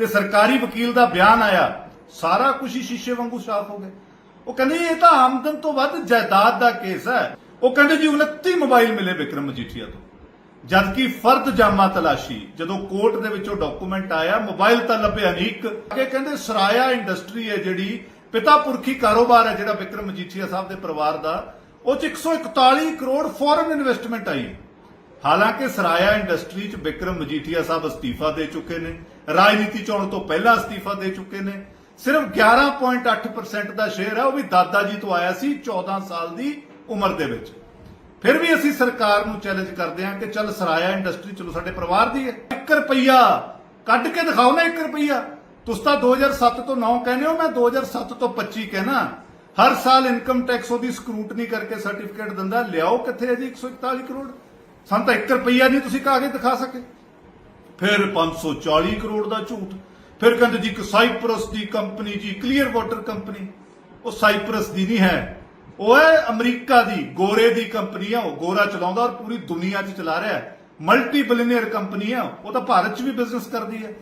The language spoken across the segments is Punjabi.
ਤੇ ਸਰਕਾਰੀ ਵਕੀਲ ਦਾ ਬਿਆਨ ਆਇਆ, ਸਾਰਾ ਕੁਝ ਹੀ ਸ਼ੀਸ਼ੇ ਵਾਂਗੂ ਸਾਫ਼ ਹੋ ਗਿਆ। ਉਹ ਕਹਿੰਦੇ, ਇਹ ਤਾਂ ਆਮਦਨ ਤੋਂ ਵੱਧ ਜਾਇਦਾਦ ਦਾ ਕੇਸ ਹੈ। ਉਹ ਕਹਿੰਦੇ, ਜੀ 29 ਮੋਬਾਈਲ ਮਿਲੇ ਵਿਕਰਮ ਮਜੀਠੀਆ ਤੋਂ। ਜਦਕਿ ਫਰਦ ਜਾਮਾ ਤਲਾਸ਼ੀ, ਜਦੋਂ ਕੋਰਟ ਦੇ ਵਿੱਚੋਂ ਡਾਕੂਮੈਂਟ ਆਇਆ, ਮੋਬਾਈਲ ਤਾਂ ਲੱਭਿਆ ਨਹੀਂ ਇੱਕ। ਅੱਗੇ ਕਹਿੰਦੇ, ਸਰਾਇਆ ਇੰਡਸਟਰੀ ਹੈ ਜਿਹੜੀ, ਪਿਤਾ ਪੁਰਖੀ ਕਾਰੋਬਾਰ ਹੈ ਜਿਹੜਾ ਵਿਕਰਮ ਮਜੀਠੀਆ ਸਾਹਿਬ ਦੇ ਪਰਿਵਾਰ ਦਾ, ਉਹ ਚ 141 ਕਰੋੜ ਫੋਰਨ ਇਨਵੈਸਟਮੈਂਟ ਆਈ ਹਾਲਾਂਕਿ ਸਰਾਇਆ ਇੰਡਸਟਰੀ ਚ ਵਿਕਰਮ ਮਜੀਠੀਆ ਸਾਹਿਬ ਅਸਤੀਫਾ ਦੇ ਚੁੱਕੇ ਨੇ। ਰਾਜਨੀਤੀ ਚੋਣ ਤੋਂ ਪਹਿਲਾਂ ਅਸਤੀਫਾ ਦੇ ਚੁੱਕੇ ਨੇ। ਸਿਰਫ 11.8% ਦਾ ਸ਼ੇਅਰ ਹੈ ਉਹ ਵੀ ਦਾਦਾ ਜੀ ਤੋਂ ਆਇਆ ਸੀ 14 ਸਾਲ ਦੀ ਉਮਰ ਦੇ ਵਿੱਚ। ਫਿਰ ਵੀ ਅਸੀਂ ਸਰਕਾਰ ਨੂੰ ਚੈਲੰਜ ਕਰਦੇ ਹਾਂ ਕਿ ਚੱਲ ਸਰਾਇਆ ਇੰਡਸਟਰੀ ਚਲੋ ਸਾਡੇ ਪਰਿਵਾਰ ਦੀ ਹੈ। 1 ਰੁਪਈਆ ਕੱਢ ਕੇ ਦਿਖਾਓ ਨਾ 1 ਰੁਪਈਆ। ਤੁਸੀਂ ਤਾਂ 2007 ਤੋਂ 9 ਕਹਿੰਦੇ ਹੋ, ਮੈਂ 2007 ਤੋਂ 25 ਕਹਿਣਾ। ਹਰ ਸਾਲ ਇਨਕਮ ਟੈਕਸ ਉਹਦੀ ਸਕਰੂਟਨੀ ਕਰਕੇ ਸਰਟੀਫਿਕੇਟ ਦਿੰਦਾ, ਲਿਆਓ ਕਿੱਥੇ ਹੈ ਜੀ 141 ਕਰੋੜ। ਸਾਨੂੰ ਤਾਂ 1 ਰੁਪਈਆ ਨਹੀਂ ਤੁਸੀਂ ਕਾਗਜ਼ ਦਿਖਾ ਸਕੇ। ਫਿਰ 540 ਕਰੋੜ ਦਾ ਝੂਠ। ਫਿਰ ਕਹਿੰਦੇ ਜੀ ਇੱਕ ਸਾਈਪਰਸ ਦੀ ਕੰਪਨੀ ਜੀ, ਕਲੀਅਰ ਵਾਟਰ ਕੰਪਨੀ। ਉਹ ਸਾਈਪਰਸ ਦੀ ਨਹੀਂ ਹੈ। ਉਹ ਹੈ ਅਮਰੀਕਾ ਦੀ, ਗੋਰੇ ਦੀ ਕੰਪਨੀ ਆ। ਉਹ ਗੋਰਾ ਚਲਾਉਂਦਾ ਔਰ ਪੂਰੀ ਦੁਨੀਆ 'ਚ ਚਲਾ ਰਿਹਾ ਹੈ। ਮਲਟੀ ਬਿਲੀਅਨਰ ਕੰਪਨੀ ਆ। ਉਹ ਤਾਂ ਭਾਰਤ 'ਚ ਵੀ ਬਿਜ਼ਨਸ ਕਰਦੀ ਹੈ।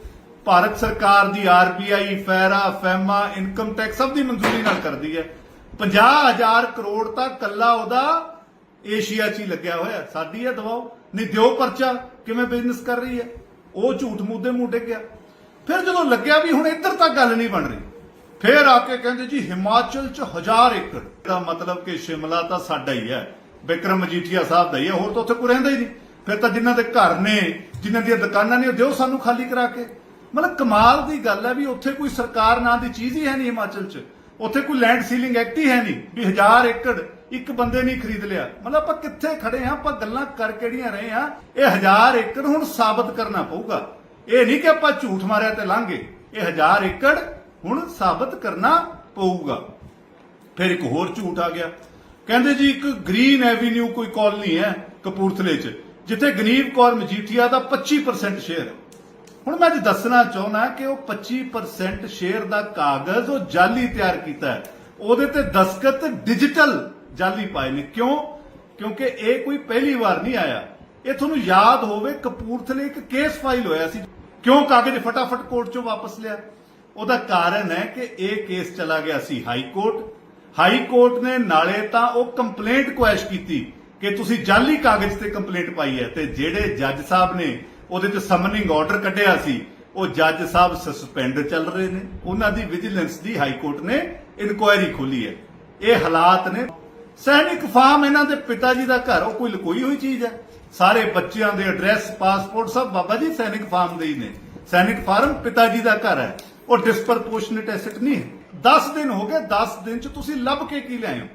ਭਾਰਤ ਸਰਕਾਰ ਦੀ RBI FERA, FEMA income tax ਸਭ ਦੀ ਮਨਜ਼ੂਰੀ ਨਾਲ ਕਰਦੀ ਹੈ। 50000 ਕਰੋੜ ਤਾਂ ਕੱਲਾ ਉਹਦਾ ਏਸ਼ੀਆ 'ਚ ਹੀ ਲੱਗਿਆ ਹੋਇਆ। ਸਾਡੀ ਇਹ ਦਵਾਓ ਨਹੀਂ, ਦਿਓ ਪਰਚਾ। ਕਿਵੇਂ ਬਿਜ਼ਨਸ ਕਰ ਰਹੀ ਹੈ? ਉਹ ਝੂਠ ਮੂਦੇ ਮੂੰਹ ਗਿਆ ਫਿਰ ਜਦੋਂ ਲੱਗਿਆ ਵੀ ਹੁਣ ਇੱਧਰ ਤੱਕ ਗੱਲ ਨਹੀਂ ਬਣ ਰਹੀ, ਫਿਰ ਆ ਕੇ ਕਹਿੰਦੇ ਜੀ ਹਿਮਾਚਲ 'ਚ ਹਜ਼ਾਰ ਏਕੜ। ਦਾ ਮਤਲਬ ਕਿ ਸ਼ਿਮਲਾ ਤਾਂ ਸਾਡਾ ਹੀ ਹੈ, ਵਿਕਰਮ ਮਜੀਠੀਆ ਸਾਹਿਬ ਦਾ ਹੀ ਹੈ, ਹੋਰ ਤਾਂ ਉੱਥੇ ਕੋਈ ਰਹਿੰਦਾ ਹੀ ਨਹੀਂ। ਫਿਰ ਤਾਂ ਜਿਨ੍ਹਾਂ ਦੇ ਘਰ ਨੇ, ਜਿਨ੍ਹਾਂ ਦੀਆਂ ਦੁਕਾਨਾਂ ਨੇ, ਉਹ ਦਿਓ ਸਾਨੂੰ ਖਾਲੀ ਕਰਾ ਕੇ। ਮਤਲਬ ਕਮਾਲ ਦੀ ਗੱਲ ਹੈ ਵੀ ਉੱਥੇ ਕੋਈ ਸਰਕਾਰ ਨਾਂ ਦੀ ਚੀਜ਼ ਹੀ ਹੈ ਨਹੀਂ ਹਿਮਾਚਲ 'ਚ। ਉੱਥੇ ਕੋਈ ਲੈਂਡ ਸੀਲਿੰਗ ਐਕਟ ਹੀ ਹੈ ਨਹੀਂ ਵੀ ਹਜ਼ਾਰ ਏਕੜ ਇੱਕ ਬੰਦੇ ਨਹੀਂ ਖਰੀਦ ਲਿਆ। ਮਤਲਬ ਆਪਾਂ ਕਿੱਥੇ ਖੜੇ ਆ ਆਪਾਂ ਗੱਲਾਂ ਕਰ ਕਿਹੜੀਆਂ ਰਹੇ ਆ ਇਹ ਹਜ਼ਾਰ ਏਕੜ ਹੁਣ ਸਾਬਤ ਕਰਨਾ ਪਊਗਾ। ਇਹ ਨਹੀਂ ਕਿ ਆਪਾਂ ਝੂਠ ਮਾਰਿਆ ਤੇ ਲਾਂਗੇ ਇਹ ਹਜ਼ਾਰ ਏਕੜ ਹੁਣ ਸਾਬਤ ਕਰਨਾ ਪਊਗਾ। ਫਿਰ ਇੱਕ ਹੋਰ ਝੂਠ ਆ ਗਿਆ। ਕਹਿੰਦੇ ਜੀ, ਇੱਕ ਗ੍ਰੀਨ ਐਵੀਨਿਊ ਕੋਈ ਕਾਲਨੀ ਹੈ ਕਪੂਰਥਲੇ 'ਚ, ਜਿੱਥੇ ਗਨੀਵ ਕੌਰ ਮਜੀਠੀਆ ਦਾ 25% ਸ਼ੇਅਰ ਹੈ। ਹੁਣ ਮੈਂ ਅੱਜ ਦੱਸਣਾ ਚਾਹੁੰਦਾ ਕਿ ਉਹ 25% ਸ਼ੇਅਰ ਦਾ ਕਾਗਜ਼ ਉਹ ਜਾਲੀ ਤਿਆਰ ਕੀਤਾ ਹੈ। ਉਹਦੇ ਤੇ ਦਸਖਤ ਡਿਜੀਟਲ ਜਾਲੀ ਪਾਏ ਨੇ। ਕਿਉਂ? ਕਿਉਂਕਿ ਇਹ ਕੋਈ ਪਹਿਲੀ ਵਾਰ ਨਹੀਂ ਆਇਆ। ਇਹ ਤੁਹਾਨੂੰ ਯਾਦ ਹੋਵੇ, ਕਪੂਰਥਲੇ ਇੱਕ ਕੇਸ ਫਾਈਲ ਹੋਇਆ ਸੀ। ਕਿਉਂ ਕਾਗਜ਼ ਫਟਾਫਟ ਕੋਰਟ ਚੋਂ ਵਾਪਸ ਲਿਆ? ਉਹਦਾ ਕਾਰਨ ਹੈ ਕਿ ਇਹ ਕੇਸ ਚਲਾ ਗਿਆ ਸੀ ਹਾਈ ਕੋਰਟ ਹਾਈ ਕੋਰਟ ਨੇ ਨਾਲੇ ਤਾਂ ਉਹ ਕੰਪਲੇਂਟ ਕੁਐਸ਼ ਕੀਤੀ ਕਿ ਤੁਸੀਂ ਜਾਲੀ ਕਾਗਜ਼ ਤੇ ਕੰਪਲੇਂਟ ਪਾਈ ਹੈ ਤੇ ਜਿਹੜੇ ਜੱਜ ਸਾਹਿਬ ਨੇ ਉਹਦੇ ਤੇ ਸਮਨਿੰਗ ਆਰਡਰ ਕੱਢਿਆ ਸੀ। ਉਹ ਜੱਜ ਸਾਹਿਬ ਸਸਪੈਂਡ ਚੱਲ ਰਹੇ ਨੇ। ਉਹਨਾਂ ਦੀ ਵਿਜੀਲੈਂਸ ਦੀ ਹਾਈ ਕੋਰਟ ਨੇ ਇਨਕੁਆਇਰੀ ਖੋਲੀ ਹੈ। ਇਹ ਹਾਲਾਤ ਨੇ। ਸੈਨਿਕ ਫਾਰਮ ਇਹਨਾਂ ਦੇ ਪਿਤਾ ਜੀ ਦਾ ਘਰ, ਉਹ ਕੋਈ ਲੁਕੋਈ ਹੋਈ ਚੀਜ਼ ਹੈ। ਸਾਰੇ ਬੱਚਿਆਂ ਦੇ ਐਡਰੈਸ ਪਾਸਪੋਰਟ ਸਭ ਬਾਬਾ ਜੀ ਸੈਨਿਕ ਫਾਰਮ ਦੇ ਹੀ ਨੇ। ਸੈਨਿਕ ਫਾਰਮ ਪਿਤਾ ਜੀ ਦਾ ਘਰ ਹੈ। ਉਹ ਡਿਸਪਰਪੋਰਸ਼ਨੇਟ ਐਸੈਟ ਨਹੀਂ ਹੈ। 10 ਦਿਨ ਹੋ ਗਏ 10 ਦਿਨ ਚ ਤੁਸੀਂ ਲੱਭ ਕੇ ਕੀ ਲਿਆਏ ਹੋ?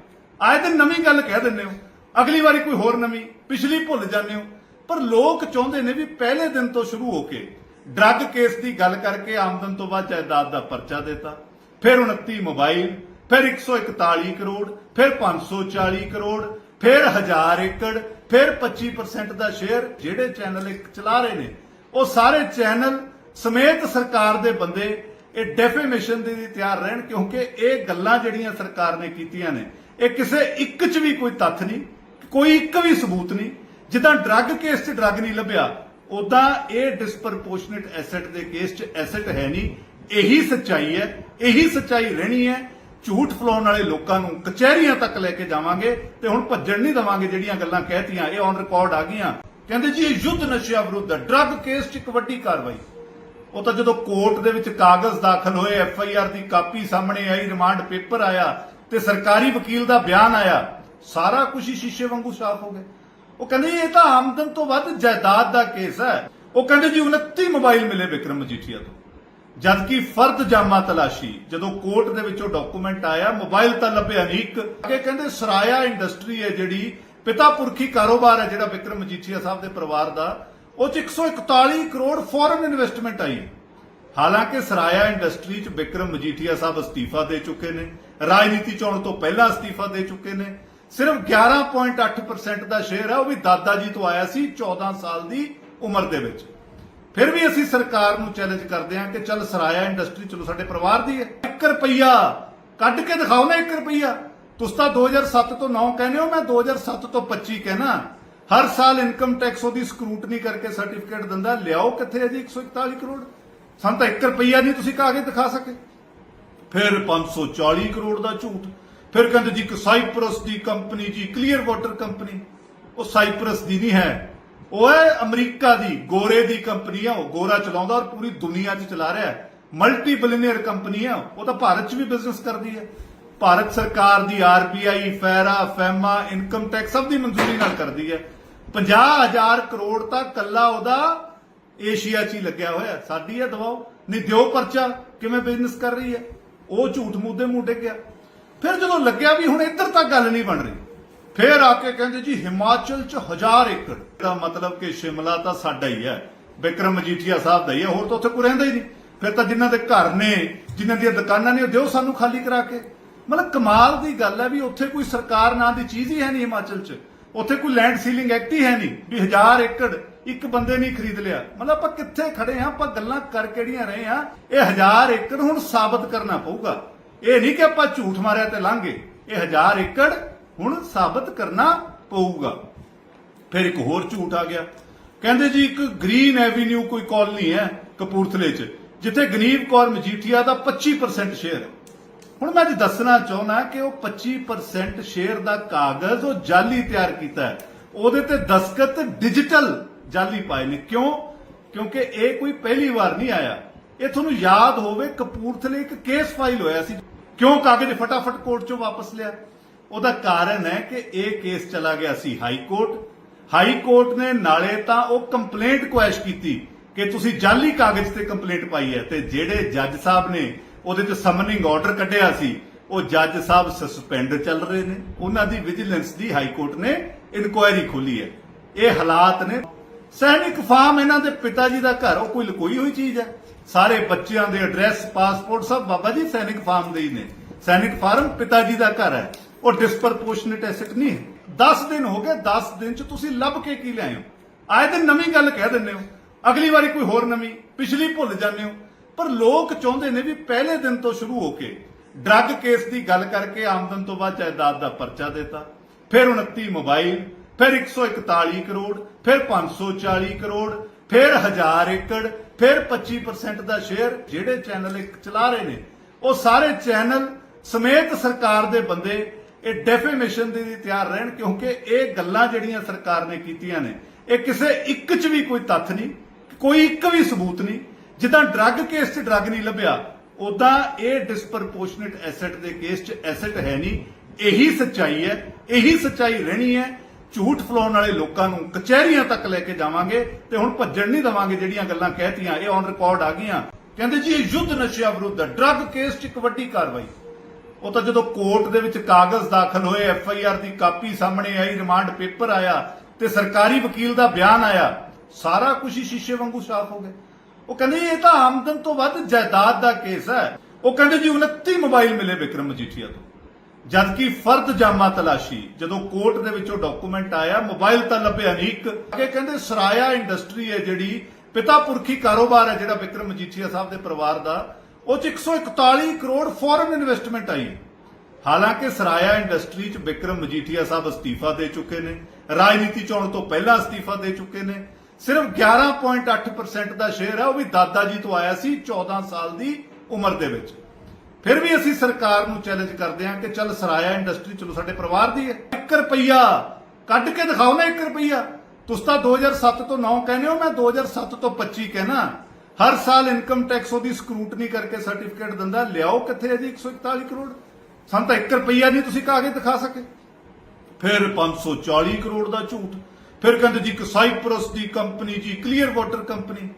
ਆਏ ਦਿਨ ਨਵੀਂ ਗੱਲ ਕਹਿ ਦਿੰਦੇ ਹੋ। ਅਗਲੀ ਵਾਰੀ ਕੋਈ ਹੋਰ ਨਵੀਂ, ਪਿਛਲੀ ਭੁੱਲ ਜਾਂਦੇ ਹੋ। ਪਰ ਲੋਕ ਚਾਹੁੰਦੇ ਨੇ ਵੀ ਪਹਿਲੇ ਦਿਨ ਤੋਂ ਸ਼ੁਰੂ ਹੋ ਕੇ ਡਰੱਗ ਕੇਸ ਦੀ ਗੱਲ ਕਰਕੇ ਆਮਦਨ ਤੋਂ ਬਾਅਦ ਜਾਇਦਾਦ ਦਾ ਪਰਚਾ ਦਿੱਤਾ, ਫਿਰ 29 ਮੋਬਾਈਲ, ਫਿਰ 141 ਕਰੋੜ, ਫਿਰ 540 ਕਰੋੜ, ਫਿਰ 1000 ਏਕੜ, ਫਿਰ 25% ਦਾ ਸ਼ੇਅਰ ਜਿਹੜੇ ਚੈਨਲ ਇੱਕ ਚਲਾ ਰਹੇ ਨੇ, ਉਹ ਸਾਰੇ ਚੈਨਲ ਸਮੇਤ ਸਰਕਾਰ ਦੇ ਬੰਦੇ ਇਹ ਡੈਫੇਮੇਸ਼ਨ ਦੇ ਲਈ ਤਿਆਰ ਰਹਿਣ ਕਿਉਂਕਿ ਇਹ ਗੱਲਾਂ ਜਿਹੜੀਆਂ ਸਰਕਾਰ ਨੇ ਕੀਤੀਆਂ ਨੇ, ਇਹ ਕਿਸੇ ਇੱਕ 'ਚ ਵੀ ਕੋਈ ਤੱਥ ਨਹੀਂ, ਕੋਈ ਇੱਕ ਵੀ ਸਬੂਤ ਨਹੀਂ ਜਿੱਦਾਂ ਡਰੱਗ ਕੇਸ 'ਚ ਡਰੱਗ ਨਹੀਂ ਲੱਭਿਆ ਉਦਾਂ ਇਹ ਡਿਸਪਰਪੋਰਸ਼ਨੇਟ ਐਸੈਟ ਦੇ ਕੇਸ 'ਚ ਐਸੈਟ ਹੈ ਨਹੀਂ। ਇਹੀ ਸੱਚਾਈ ਹੈ, ਇਹੀ ਸੱਚਾਈ ਰਹਿਣੀ ਹੈ। ਝੂਠ ਫਲਾਉਣ ਵਾਲੇ ਲੋਕਾਂ ਨੂੰ ਕਚਹਿਰੀਆਂ ਤੱਕ ਲੈ ਕੇ ਜਾਵਾਂਗੇ ਤੇ ਹੁਣ ਭੱਜਣ ਨਹੀਂ ਦਵਾਂਗੇ ਜਿਹੜੀਆਂ ਗੱਲਾਂ ਕਹਿਤੀਆਂ, ਇਹ ਔਨ ਰਿਕਾਰਡ ਆ ਗਈਆਂ। ਕਹਿੰਦੇ ਜੀ, ਇਹ ਯੁੱਧ ਨਸ਼ਿਆਂ ਵਿਰੁੱਧ ਹੈ ਡਰੱਗ ਕੇਸ 'ਚ ਇੱਕ ਵੱਡੀ ਕਾਰਵਾਈ। ਉਹ ਤਾਂ ਜਦੋਂ ਕੋਰਟ ਦੇ ਵਿੱਚ ਕਾਗਜ਼ ਦਾਖਲ ਹੋਏ ਐਫ ਆਈ ਆਰ ਦੀ ਕਾਪੀ ਸਾਹਮਣੇ ਆਈ, ਰਿਮਾਂਡ ਪੇਪਰ ਆਇਆ ਤੇ ਸਰਕਾਰੀ ਵਕੀਲ ਦਾ ਬਿਆਨ ਆਇਆ, ਸਾਰਾ ਕੁਝ ਹੀ ਸ਼ੀਸ਼ੇ ਵਾਂਗੂ ਸਾਫ਼ ਹੋ ਗਿਆ। ਉਹ ਕਹਿੰਦੇ ਇਹ ਤਾਂ ਆਮਦਨ ਤੋਂ ਵੱਧ ਜਾਇਦਾਦ ਦਾ ਕੇਸ ਹੈ। ਉਹ ਕਹਿੰਦੇ ਜੀ 29 ਮੋਬਾਈਲ ਮਿਲੇ ਵਿਕਰਮ ਮਜੀਠੀਆ ਤੋਂ। ਜਦਕਿ ਫਰਦ ਜਾਮਾ ਤਲਾਸ਼ੀ, ਜਦੋਂ ਕੋਰਟ ਦੇ ਵਿੱਚੋਂ ਡਾਕੂਮੈਂਟ ਆਇਆ, ਮੋਬਾਈਲ ਤਾਂ ਲੱਭਿਆ ਨਹੀਂ ਇੱਕ। ਅੱਗੇ ਕਹਿੰਦੇ ਸਰਾਇਆ ਇੰਡਸਟਰੀ ਹੈ ਜਿਹੜੀ, ਪਿਤਾ ਪੁਰਖੀ ਕਾਰੋਬਾਰ ਹੈ ਜਿਹੜਾ ਵਿਕਰਮ ਮਜੀਠੀਆ ਸਾਹਿਬ ਦੇ ਪਰਿਵਾਰ ਦਾ, ਉਹ ਚ 141 ਕਰੋੜ ਫੋਰਨ ਇਨਵੈਸਟਮੈਂਟ ਆਈ ਹਾਲਾਂਕਿ ਸਰਾਇਆ ਇੰਡਸਟਰੀ ਚ ਵਿਕਰਮ ਮਜੀਠੀਆ ਸਾਹਿਬ ਅਸਤੀਫਾ ਦੇ ਚੁੱਕੇ ਨੇ। ਰਾਜਨੀਤੀ ਚੋਣ ਤੋਂ ਪਹਿਲਾਂ ਅਸਤੀਫਾ ਦੇ ਚੁੱਕੇ ਨੇ। ਸਿਰਫ 11.8% ਦਾ ਸ਼ੇਅਰ ਹੈ ਉਹ ਵੀ ਦਾਦਾ ਜੀ ਤੋਂ ਆਇਆ ਸੀ 14 ਸਾਲ ਦੀ ਉਮਰ ਦੇ ਵਿੱਚ। ਫਿਰ ਵੀ ਅਸੀਂ ਸਰਕਾਰ ਨੂੰ ਚੈਲੰਜ ਕਰਦੇ ਹਾਂ ਕਿ ਚੱਲ ਸਰਾਇਆ ਇੰਡਸਟਰੀ ਚਲੋ ਸਾਡੇ ਪਰਿਵਾਰ ਦੀ ਹੈ। 1 ਰੁਪਈਆ ਕੱਢ ਕੇ ਦਿਖਾਓ ਨਾ 1 ਰੁਪਈਆ। ਤੁਸੀਂ ਤਾਂ 2007 ਤੋਂ 9 ਕਹਿੰਦੇ ਹੋ, ਮੈਂ 2007 ਤੋਂ 25 ਕਹਿਣਾ। ਹਰ ਸਾਲ ਇਨਕਮ ਟੈਕਸ ਉਹਦੀ ਸਕਰੂਟਨੀ ਕਰਕੇ ਸਰਟੀਫਿਕੇਟ ਦਿੰਦਾ, ਲਿਆਓ ਕਿੱਥੇ ਹੈ ਜੀ 141 ਕਰੋੜ? ਸਾਨੂੰ ਤਾਂ 1 ਰੁਪਈਆ ਨਹੀਂ ਤੁਸੀਂ ਕਾਗਜ਼ ਦਿਖਾ ਸਕੇ। ਫਿਰ 540 ਕਰੋੜ ਦਾ ਝੂਠ। ਫਿਰ ਕਹਿੰਦੇ ਜੀ ਕਿ ਸਾਈਪਰਸ ਦੀ ਕੰਪਨੀ ਜੀ, ਕਲੀਅਰ ਵਾਟਰ ਕੰਪਨੀ। ਉਹ ਸਾਈਪਰਸ ਦੀ ਨਹੀਂ ਹੈ। ਉਹ ਹੈ ਅਮਰੀਕਾ ਦੀ, ਗੋਰੇ ਦੀ ਕੰਪਨੀ ਆ, ਉਹ ਗੋਰਾ ਚਲਾਉਂਦਾ ਔਰ ਪੂਰੀ ਦੁਨੀਆ 'ਚ ਚਲਾ ਰਿਹਾ ਹੈ। ਮਲਟੀ ਬਿਲੀਅਨਰ ਕੰਪਨੀ ਆ, ਉਹ ਤਾਂ ਭਾਰਤ 'ਚ ਵੀ ਬਿਜ਼ਨਸ ਕਰਦੀ ਹੈ। ਭਾਰਤ ਸਰਕਾਰ ਦੀ RBI FERA, FEMA income tax ਸਭ ਦੀ ਮਨਜ਼ੂਰੀ ਨਾਲ ਕਰਦੀ ਹੈ। 50000 ਕਰੋੜ ਤਾਂ ਕੱਲਾ ਉਹਦਾ ਏਸ਼ੀਆ 'ਚ ਹੀ ਲੱਗਿਆ ਹੋਇਆ ਸਾਡੀ ਇਹ ਦਵਾਓ ਨਹੀਂ, ਦਿਓ ਪਰਚਾ। ਕਿਵੇਂ ਬਿਜ਼ਨਸ ਕਰ ਰਹੀ ਹੈ? ਉਹ ਝੂਠ ਮੂਦੇ ਮੂੰਹ ਡਿੱਗ ਗਿਆ। ਫਿਰ ਜਦੋਂ ਲੱਗਿਆ ਵੀ ਹੁਣ ਇੱਧਰ ਤੱਕ ਗੱਲ ਨਹੀਂ ਬਣ ਰਹੀ, ਫਿਰ ਆ ਕੇ ਕਹਿੰਦੇ ਜੀ ਹਿਮਾਚਲ 'ਚ ਹਜ਼ਾਰ ਏਕੜ। ਦਾ ਮਤਲਬ ਕਿ ਸ਼ਿਮਲਾ ਤਾਂ ਸਾਡਾ ਹੀ ਹੈ, ਵਿਕਰਮ ਮਜੀਠੀਆ ਸਾਹਿਬ ਦਾ ਹੀ ਹੈ, ਹੋਰ ਤਾਂ ਉੱਥੇ ਕੋਈ ਰਹਿੰਦਾ ਹੀ ਨਹੀਂ। ਫਿਰ ਤਾਂ ਜਿਨ੍ਹਾਂ ਦੇ ਘਰ ਨੇ, ਜਿਨ੍ਹਾਂ ਦੀਆਂ ਦੁਕਾਨਾਂ ਨੇ, ਉਹ ਦਿਓ ਸਾਨੂੰ ਖਾਲੀ ਕਰਾ ਕੇ। ਮਤਲਬ ਕਮਾਲ ਦੀ ਗੱਲ ਹੈ ਵੀ ਉੱਥੇ ਕੋਈ ਸਰਕਾਰ ਨਾਂ ਦੀ ਚੀਜ਼ ਹੀ ਹੈ ਨਹੀਂ ਹਿਮਾਚਲ 'ਚ। ਉੱਥੇ ਕੋਈ ਲੈਂਡ ਸੀਲਿੰਗ ਐਕਟ ਹੀ ਹੈ ਨਹੀਂ ਵੀ ਹਜ਼ਾਰ ਏਕੜ ਇੱਕ ਬੰਦੇ ਨਹੀਂ ਖਰੀਦ ਲਿਆ। ਮਤਲਬ ਆਪਾਂ ਕਿੱਥੇ ਖੜੇ ਆ ਆਪਾਂ ਗੱਲਾਂ ਕਰ ਕਿਹੜੀਆਂ ਰਹੇ ਆ ਇਹ ਹਜ਼ਾਰ ਏਕੜ ਹੁਣ ਸਾਬਤ ਕਰਨਾ ਪਊਗਾ। ਇਹ ਨਹੀਂ ਕਿ ਆਪਾਂ ਝੂਠ ਮਾਰਿਆ ਤੇ ਲਾਂਗੇ ਇਹ ਹਜ਼ਾਰ ਏਕੜ ਹੁਣ ਸਾਬਤ ਕਰਨਾ ਪਊਗਾ। ਫਿਰ ਇੱਕ ਹੋਰ ਝੂਠ ਆ ਗਿਆ। ਕਹਿੰਦੇ ਜੀ, ਇੱਕ ਗ੍ਰੀਨ ਐਵੀਨਿਊ ਕੋਈ ਕਾਲਨੀ ਹੈ ਕਪੂਰਥਲੇ 'ਚ, ਜਿੱਥੇ ਗਨੀਵ ਕੌਰ ਮਜੀਠੀਆ ਦਾ 25% ਸ਼ੇਅਰ ਹੈ। ਹੁਣ ਮੈਂ ਜੀ ਦੱਸਣਾ ਚਾਹੁੰਦਾ ਕਿ ਉਹ 25% ਸ਼ੇਅਰ ਦਾ ਕਾਗਜ਼ ਉਹ ਜਾਲੀ ਤਿਆਰ ਕੀਤਾ ਹੈ। ਉਹਦੇ ਤੇ ਦਸਖਤ ਡਿਜੀਟਲ ਜਾਲੀ ਪਾਏ ਨੇ। ਕਿਉਂ? ਕਿਉਂਕਿ ਇਹ ਕੋਈ ਪਹਿਲੀ ਵਾਰ ਨਹੀਂ ਆਇਆ। ਇਹ ਤੁਹਾਨੂੰ ਯਾਦ ਹੋਵੇ, ਕਪੂਰਥਲੇ ਇੱਕ ਕੇਸ ਫਾਈਲ ਹੋਇਆ ਸੀ। ਕਿਉਂ ਕਾਗਜ਼ ਫਟਾਫਟ ਕੋਰਟ ਚੋਂ ਵਾਪਸ ਲਿਆ? ਉਹਦਾ ਕਾਰਨ ਹੈ ਕਿ ਇਹ ਕੇਸ ਚਲਾ ਗਿਆ ਸੀ ਹਾਈ ਕੋਰਟ। ਹਾਈ ਕੋਰਟ ਨੇ ਨਾਲੇ ਤਾਂ ਉਹ ਕੰਪਲੇਂਟ ਕੁਐਸ਼ ਕੀਤੀ ਕਿ ਤੁਸੀਂ ਜਾਲੀ ਕਾਗਜ਼ ਤੇ ਕੰਪਲੇਂਟ ਪਾਈ ਹੈ ਤੇ ਜਿਹੜੇ ਜੱਜ ਸਾਹਿਬ ਨੇ ਉਹਦੇ ਤੇ ਸਮਨਿੰਗ ਆਰਡਰ ਕੱਢਿਆ ਸੀ, ਉਹ ਜੱਜ ਸਾਹਿਬ ਸਸਪੈਂਡ ਚੱਲ ਰਹੇ ਨੇ। ਉਹਨਾਂ ਦੀ ਵਿਜੀਲੈਂਸ ਦੀ ਹਾਈ ਕੋਰਟ ਨੇ ਇਨਕੁਆਇਰੀ ਖੋਲੀ ਹੈ। ਇਹ ਹਾਲਾਤ ਨੇ। ਸੈਨਿਕ ਫਾਰਮ ਇਹਨਾਂ ਦੇ ਪਿਤਾ ਜੀ ਦਾ ਘਰ, ਉਹ ਕੋਈ ਲੁਕੋਈ ਹੋਈ ਚੀਜ਼ ਹੈ? ਸਾਰੇ ਬੱਚਿਆਂ ਦੇ ਐਡਰੈਸ ਪਾਸਪੋਰਟ ਸਭ ਬਾਬਾ ਜੀ ਸੈਨਿਕ ਫਾਰਮ ਦੇ ਹੀ ਨੇ। ਸੈਨਿਕ ਫਾਰਮ ਪਿਤਾ ਜੀ ਦਾ ਘਰ ਹੈ। ਉਹ ਡਿਸਪਰਪੋਰਸ਼ਨੇਟ ਐਸੈਟ ਨਹੀਂ ਹੈ। 10 ਦਿਨ ਹੋ ਗਏ 10 ਦਿਨ ਚ ਤੁਸੀਂ ਲੱਭ ਕੇ ਕੀ ਲਿਆਏ ਹੋ? ਆਏ ਦਿਨ ਨਵੀਂ ਗੱਲ ਕਹਿ ਦਿੰਦੇ ਹੋ। ਅਗਲੀ ਵਾਰੀ ਕੋਈ ਹੋਰ ਨਵੀਂ, ਪਿਛਲੀ ਭੁੱਲ ਜਾਂਦੇ ਹੋ। ਪਰ ਲੋਕ ਚਾਹੁੰਦੇ ਨੇ ਵੀ ਪਹਿਲੇ ਦਿਨ ਤੋਂ ਸ਼ੁਰੂ ਹੋ ਕੇ ਡਰੱਗ ਕੇਸ ਦੀ ਗੱਲ ਕਰਕੇ ਆਮਦਨ ਤੋਂ ਬਾਅਦ ਜਾਇਦਾਦ ਦਾ ਪਰਚਾ ਦਿੱਤਾ। ਫਿਰ 29 ਮੋਬਾਈਲ, ਫਿਰ 141 ਕਰੋੜ, ਫਿਰ 540 ਕਰੋੜ, ਫਿਰ 1000 ਏਕੜ ਫਿਰ 25% ਦਾ ਸ਼ੇਅਰ ਜਿਹੜੇ ਚੈਨਲ ਇੱਕ ਚਲਾ ਰਹੇ ਨੇ, ਉਹ ਸਾਰੇ ਚੈਨਲ ਸਮੇਤ ਸਰਕਾਰ ਦੇ ਬੰਦੇ ਇਹ ਡੈਫੇਮੇਸ਼ਨ ਦੇ ਤਿਆਰ ਰਹਿਣ, ਕਿਉਂਕਿ ਇਹ ਗੱਲਾਂ ਜਿਹੜੀਆਂ ਸਰਕਾਰ ਨੇ ਕੀਤੀਆਂ ਨੇ, ਇਹ ਕਿਸੇ ਇੱਕ 'ਚ ਵੀ ਕੋਈ ਤੱਥ ਨਹੀਂ, ਕੋਈ ਇੱਕ ਵੀ ਸਬੂਤ ਨਹੀਂ। ਜਿੱਦਾਂ ਡਰੱਗ ਕੇਸ 'ਚ ਡਰੱਗ ਨਹੀਂ ਲੱਭਿਆ ਉਦਾਂ ਇਹ ਡਿਸਪਰਪੋਰਸ਼ਨੇਟ ਐਸੈਟ ਦੇ ਕੇਸ 'ਚ ਐਸੈਟ ਹੈ ਨਹੀਂ। ਇਹੀ ਸੱਚਾਈ ਹੈ, ਇਹੀ ਸੱਚਾਈ ਰਹਿਣੀ ਹੈ। ਝੂਠ ਫਲਾਉਣ ਵਾਲੇ ਲੋਕਾਂ ਨੂੰ ਕਚਹਿਰੀਆਂ ਤੱਕ ਲੈ ਕੇ ਜਾਵਾਂਗੇ ਤੇ ਹੁਣ ਭੱਜਣ ਨਹੀਂ ਦਵਾਂਗੇ ਜਿਹੜੀਆਂ ਗੱਲਾਂ ਕਹਿਤੀਆਂ ਇਹ ਔਨ ਰਿਕਾਰਡ ਆ ਗਈਆਂ। ਕਹਿੰਦੇ ਜੀ ਇਹ ਯੁੱਧ ਨਸ਼ਿਆਂ ਵਿਰੁੱਧ ਡਰੱਗ ਕੇਸ 'ਚ ਇੱਕ ਵੱਡੀ ਕਾਰਵਾਈ। ਉਹ ਤਾਂ ਜਦੋਂ ਕੋਰਟ ਦੇ ਵਿੱਚ ਕਾਗਜ਼ ਦਾਖਲ ਹੋਏ ਐਫ ਆਈ ਆਰ ਦੀ ਕਾਪੀ ਸਾਹਮਣੇ ਆਈ ਰਿਮਾਂਡ ਪੇਪਰ ਆਇਆ ਤੇ ਸਰਕਾਰੀ ਵਕੀਲ ਦਾ ਬਿਆਨ ਆਇਆ ਸਾਰਾ ਕੁਝ ਹੀ ਸ਼ੀਸ਼ੇ ਵਾਂਗੂ ਸਾਫ਼ ਹੋ ਗਿਆ। ਉਹ ਕਹਿੰਦੇ ਜੀ, ਇਹ ਤਾਂ ਆਮਦਨ ਤੋਂ ਵੱਧ ਜਾਇਦਾਦ ਦਾ ਕੇਸ ਹੈ। ਉਹ ਕਹਿੰਦੇ ਜੀ 29 ਮੋਬਾਈਲ ਮਿਲੇ ਵਿਕਰਮ ਮਜੀਠੀਆ ਤੋਂ। ਜਦਕਿ ਫਰਦ ਜਾਮਾ ਤਲਾਸ਼ੀ, ਜਦੋਂ ਕੋਰਟ ਦੇ ਵਿੱਚੋਂ ਡਾਕੂਮੈਂਟ ਆਇਆ ਮੋਬਾਈਲ ਤਾਂ ਲੱਭਿਆ ਨਹੀਂ ਇੱਕ। ਅੱਗੇ ਕਹਿੰਦੇ ਸਰਾਇਆ ਇੰਡਸਟਰੀ ਹੈ ਜਿਹੜੀ, ਪਿਤਾ ਪੁਰਖੀ ਕਾਰੋਬਾਰ ਹੈ ਜਿਹੜਾ ਵਿਕਰਮ ਮਜੀਠੀਆ ਸਾਹਿਬ ਦੇ ਪਰਿਵਾਰ ਦਾ, ਉਹ ਚ 141 ਕਰੋੜ ਫੋਰਨ ਇਨਵੈਸਟਮੈਂਟ ਆਈ। ਹਾਲਾਂਕਿ ਸਰਾਇਆ ਇੰਡਸਟਰੀ ਚ ਵਿਕਰਮ ਮਜੀਠੀਆ ਸਾਹਿਬ ਅਸਤੀਫਾ ਦੇ ਚੁੱਕੇ ਨੇ, ਰਾਜਨੀਤੀ ਚ ਆਉਣ ਤੋਂ ਪਹਿਲਾਂ ਅਸਤੀਫਾ ਦੇ ਚੁੱਕੇ ਨੇ। ਸਿਰਫ 11.8% ਦਾ ਸ਼ੇਅਰ ਹੈ, ਉਹ ਵੀ ਦਾਦਾ ਜੀ ਤੋਂ ਆਇਆ ਸੀ 14 ਸਾਲ ਦੀ ਉਮਰ ਦੇ ਵਿੱਚ। ਫਿਰ ਵੀ ਅਸੀਂ ਸਰਕਾਰ ਨੂੰ ਚੈਲੰਜ ਕਰਦੇ ਹਾਂ ਕਿ ਚੱਲ ਸਰਾਇਆ ਇੰਡਸਟਰੀ ਚਲੋ ਸਾਡੇ ਪਰਿਵਾਰ ਦੀ ਹੈ। 1 ਰੁਪਈਆ ਕੱਢ ਕੇ ਦਿਖਾਓ ਨਾ 1 ਰੁਪਈਆ। ਤੁਸੀਂ ਤਾਂ 2007 ਤੋਂ 9 ਕਹਿੰਦੇ ਹੋ, ਮੈਂ 2007 ਤੋਂ 25 ਕਹਿਣਾ। ਹਰ ਸਾਲ ਇਨਕਮ ਟੈਕਸ ਉਹਦੀ ਸਕਰੂਟਨੀ ਕਰਕੇ ਸਰਟੀਫਿਕੇਟ ਦਿੰਦਾ, ਲਿਆਓ ਕਿੱਥੇ ਹੈ ਜੀ 141 ਕਰੋੜ। ਸਾਨੂੰ ਤਾਂ 1 ਰੁਪਈਆ ਨਹੀਂ ਤੁਸੀਂ ਕਾਗਜ਼ ਦਿਖਾ ਸਕੇ। ਫਿਰ 540 ਕਰੋੜ ਦਾ ਝੂਠ। ਫਿਰ ਕਹਿੰਦੇ ਜੀ ਇੱਕ ਸਾਈਪਰਸ ਦੀ ਕੰਪਨੀ ਜੀ ਕਲੀਅਰ ਵਾਟਰ ਕੰਪਨੀ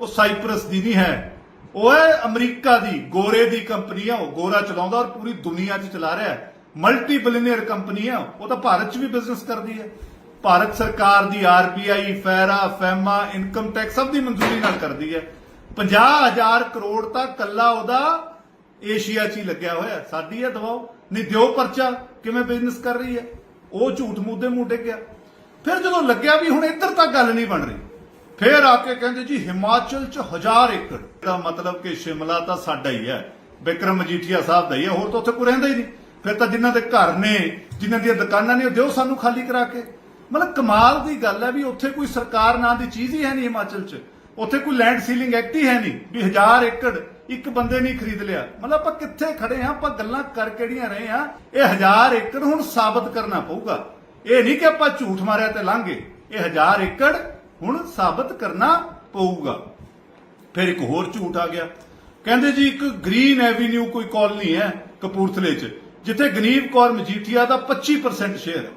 ਉਹ ਸਾਈਪਰਸ ਦੀ ਨਹੀਂ ਹੈ। ਉਹ ਹੈ ਅਮਰੀਕਾ ਦੀ, ਗੋਰੇ ਦੀ ਕੰਪਨੀ ਆ ਉਹ, ਗੋਰਾ ਚਲਾਉਂਦਾ ਔਰ ਪੂਰੀ ਦੁਨੀਆ 'ਚ ਚਲਾ ਰਿਹਾ ਹੈ। ਮਲਟੀ ਬਿਲੀਅਨਰ ਕੰਪਨੀ ਆ, ਉਹ ਤਾਂ ਭਾਰਤ 'ਚ ਵੀ ਬਿਜ਼ਨਸ ਕਰਦੀ ਹੈ। ਭਾਰਤ ਸਰਕਾਰ ਦੀ RBI FERA, FEMA income tax ਸਭ ਦੀ ਮਨਜ਼ੂਰੀ ਨਾਲ ਕਰਦੀ ਹੈ। 50000 ਕਰੋੜ ਤਾਂ ਕੱਲਾ ਉਹਦਾ ਏਸ਼ੀਆ 'ਚ ਹੀ ਲੱਗਿਆ ਹੋਇਆ ਸਾਡੀ ਇਹ ਦਵਾਓ। ਨਹੀਂ, ਦਿਓ ਪਰਚਾ, ਕਿਵੇਂ ਬਿਜ਼ਨਸ ਕਰ ਰਹੀ ਹੈ? ਉਹ ਝੂਠ ਮੂਦੇ ਮੂੰਹ ਡਿੱਗ ਗਿਆ ਫਿਰ ਜਦੋਂ ਲੱਗਿਆ ਵੀ ਹੁਣ ਇੱਧਰ ਤੱਕ ਗੱਲ ਨਹੀਂ ਬਣ ਰਹੀ। ਫੇਰ ਆ ਕੇ ਕਹਿੰਦੇ ਜੀ ਹਿਮਾਚਲ 'ਚ ਹਜ਼ਾਰ ਏਕੜ। ਦਾ ਮਤਲਬ ਕਿ ਸ਼ਿਮਲਾ ਤਾਂ ਸਾਡਾ ਹੀ ਹੈ। ਵਿਕਰਮ ਮਜੀਠੀਆ ਸਾਹਿਬ ਦਾ ਹੀ ਹੈ। ਹੋਰ ਤਾਂ ਉੱਥੇ ਕੋਈ ਰਹਿੰਦਾ ਹੀ ਨਹੀਂ। ਫਿਰ ਤਾਂ ਜਿਨ੍ਹਾਂ ਦੇ ਘਰ ਨੇ, ਜਿਨ੍ਹਾਂ ਦੀਆਂ ਦੁਕਾਨਾਂ ਨੇ, ਉਹ ਦਿਓ ਸਾਨੂੰ ਖਾਲੀ ਕਰਾ ਕੇ। ਮਤਲਬ ਕਮਾਲ ਦੀ ਗੱਲ ਹੈ ਵੀ ਉੱਥੇ ਕੋਈ ਸਰਕਾਰ ਨਾਂ ਦੀ ਚੀਜ਼ ਹੀ ਹੈ ਨਹੀਂ ਹਿਮਾਚਲ 'ਚ। ਉੱਥੇ ਕੋਈ ਲੈਂਡ ਸੀਲਿੰਗ ਐਕਟ ਹੀ ਹੈ ਨਹੀਂ ਵੀ 1000 ਏਕੜ ਇੱਕ ਬੰਦੇ ਨਹੀਂ ਖਰੀਦ ਲਿਆ। ਮਤਲਬ ਆਪਾਂ ਕਿੱਥੇ ਖੜੇ ਆ ਆਪਾਂ ਗੱਲਾਂ ਕਰ ਕਿਹੜੀਆਂ ਰਹੇ ਆ ਇਹ 1000 ਏਕੜ ਹੁਣ ਸਾਬਤ ਕਰਨਾ ਪਊਗਾ। ਇਹ ਨਹੀਂ ਕਿ ਆਪਾਂ ਝੂਠ ਮਾਰਿਆ ਤੇ ਲਾਂਗੇ ਇਹ 1000 ਏਕੜ ਹੁਣ ਸਾਬਤ ਕਰਨਾ ਪਊਗਾ। ਫਿਰ ਇੱਕ ਹੋਰ ਝੂਠ ਆ ਗਿਆ। ਕਹਿੰਦੇ ਜੀ, ਇੱਕ ਗ੍ਰੀਨ ਐਵੀਨਿਊ ਕੋਈ ਕਾਲਨੀ ਹੈ ਕਪੂਰਥਲੇ 'ਚ, ਜਿੱਥੇ ਗਨੀਵ ਕੌਰ ਮਜੀਠੀਆ ਦਾ 25% ਸ਼ੇਅਰ ਹੈ।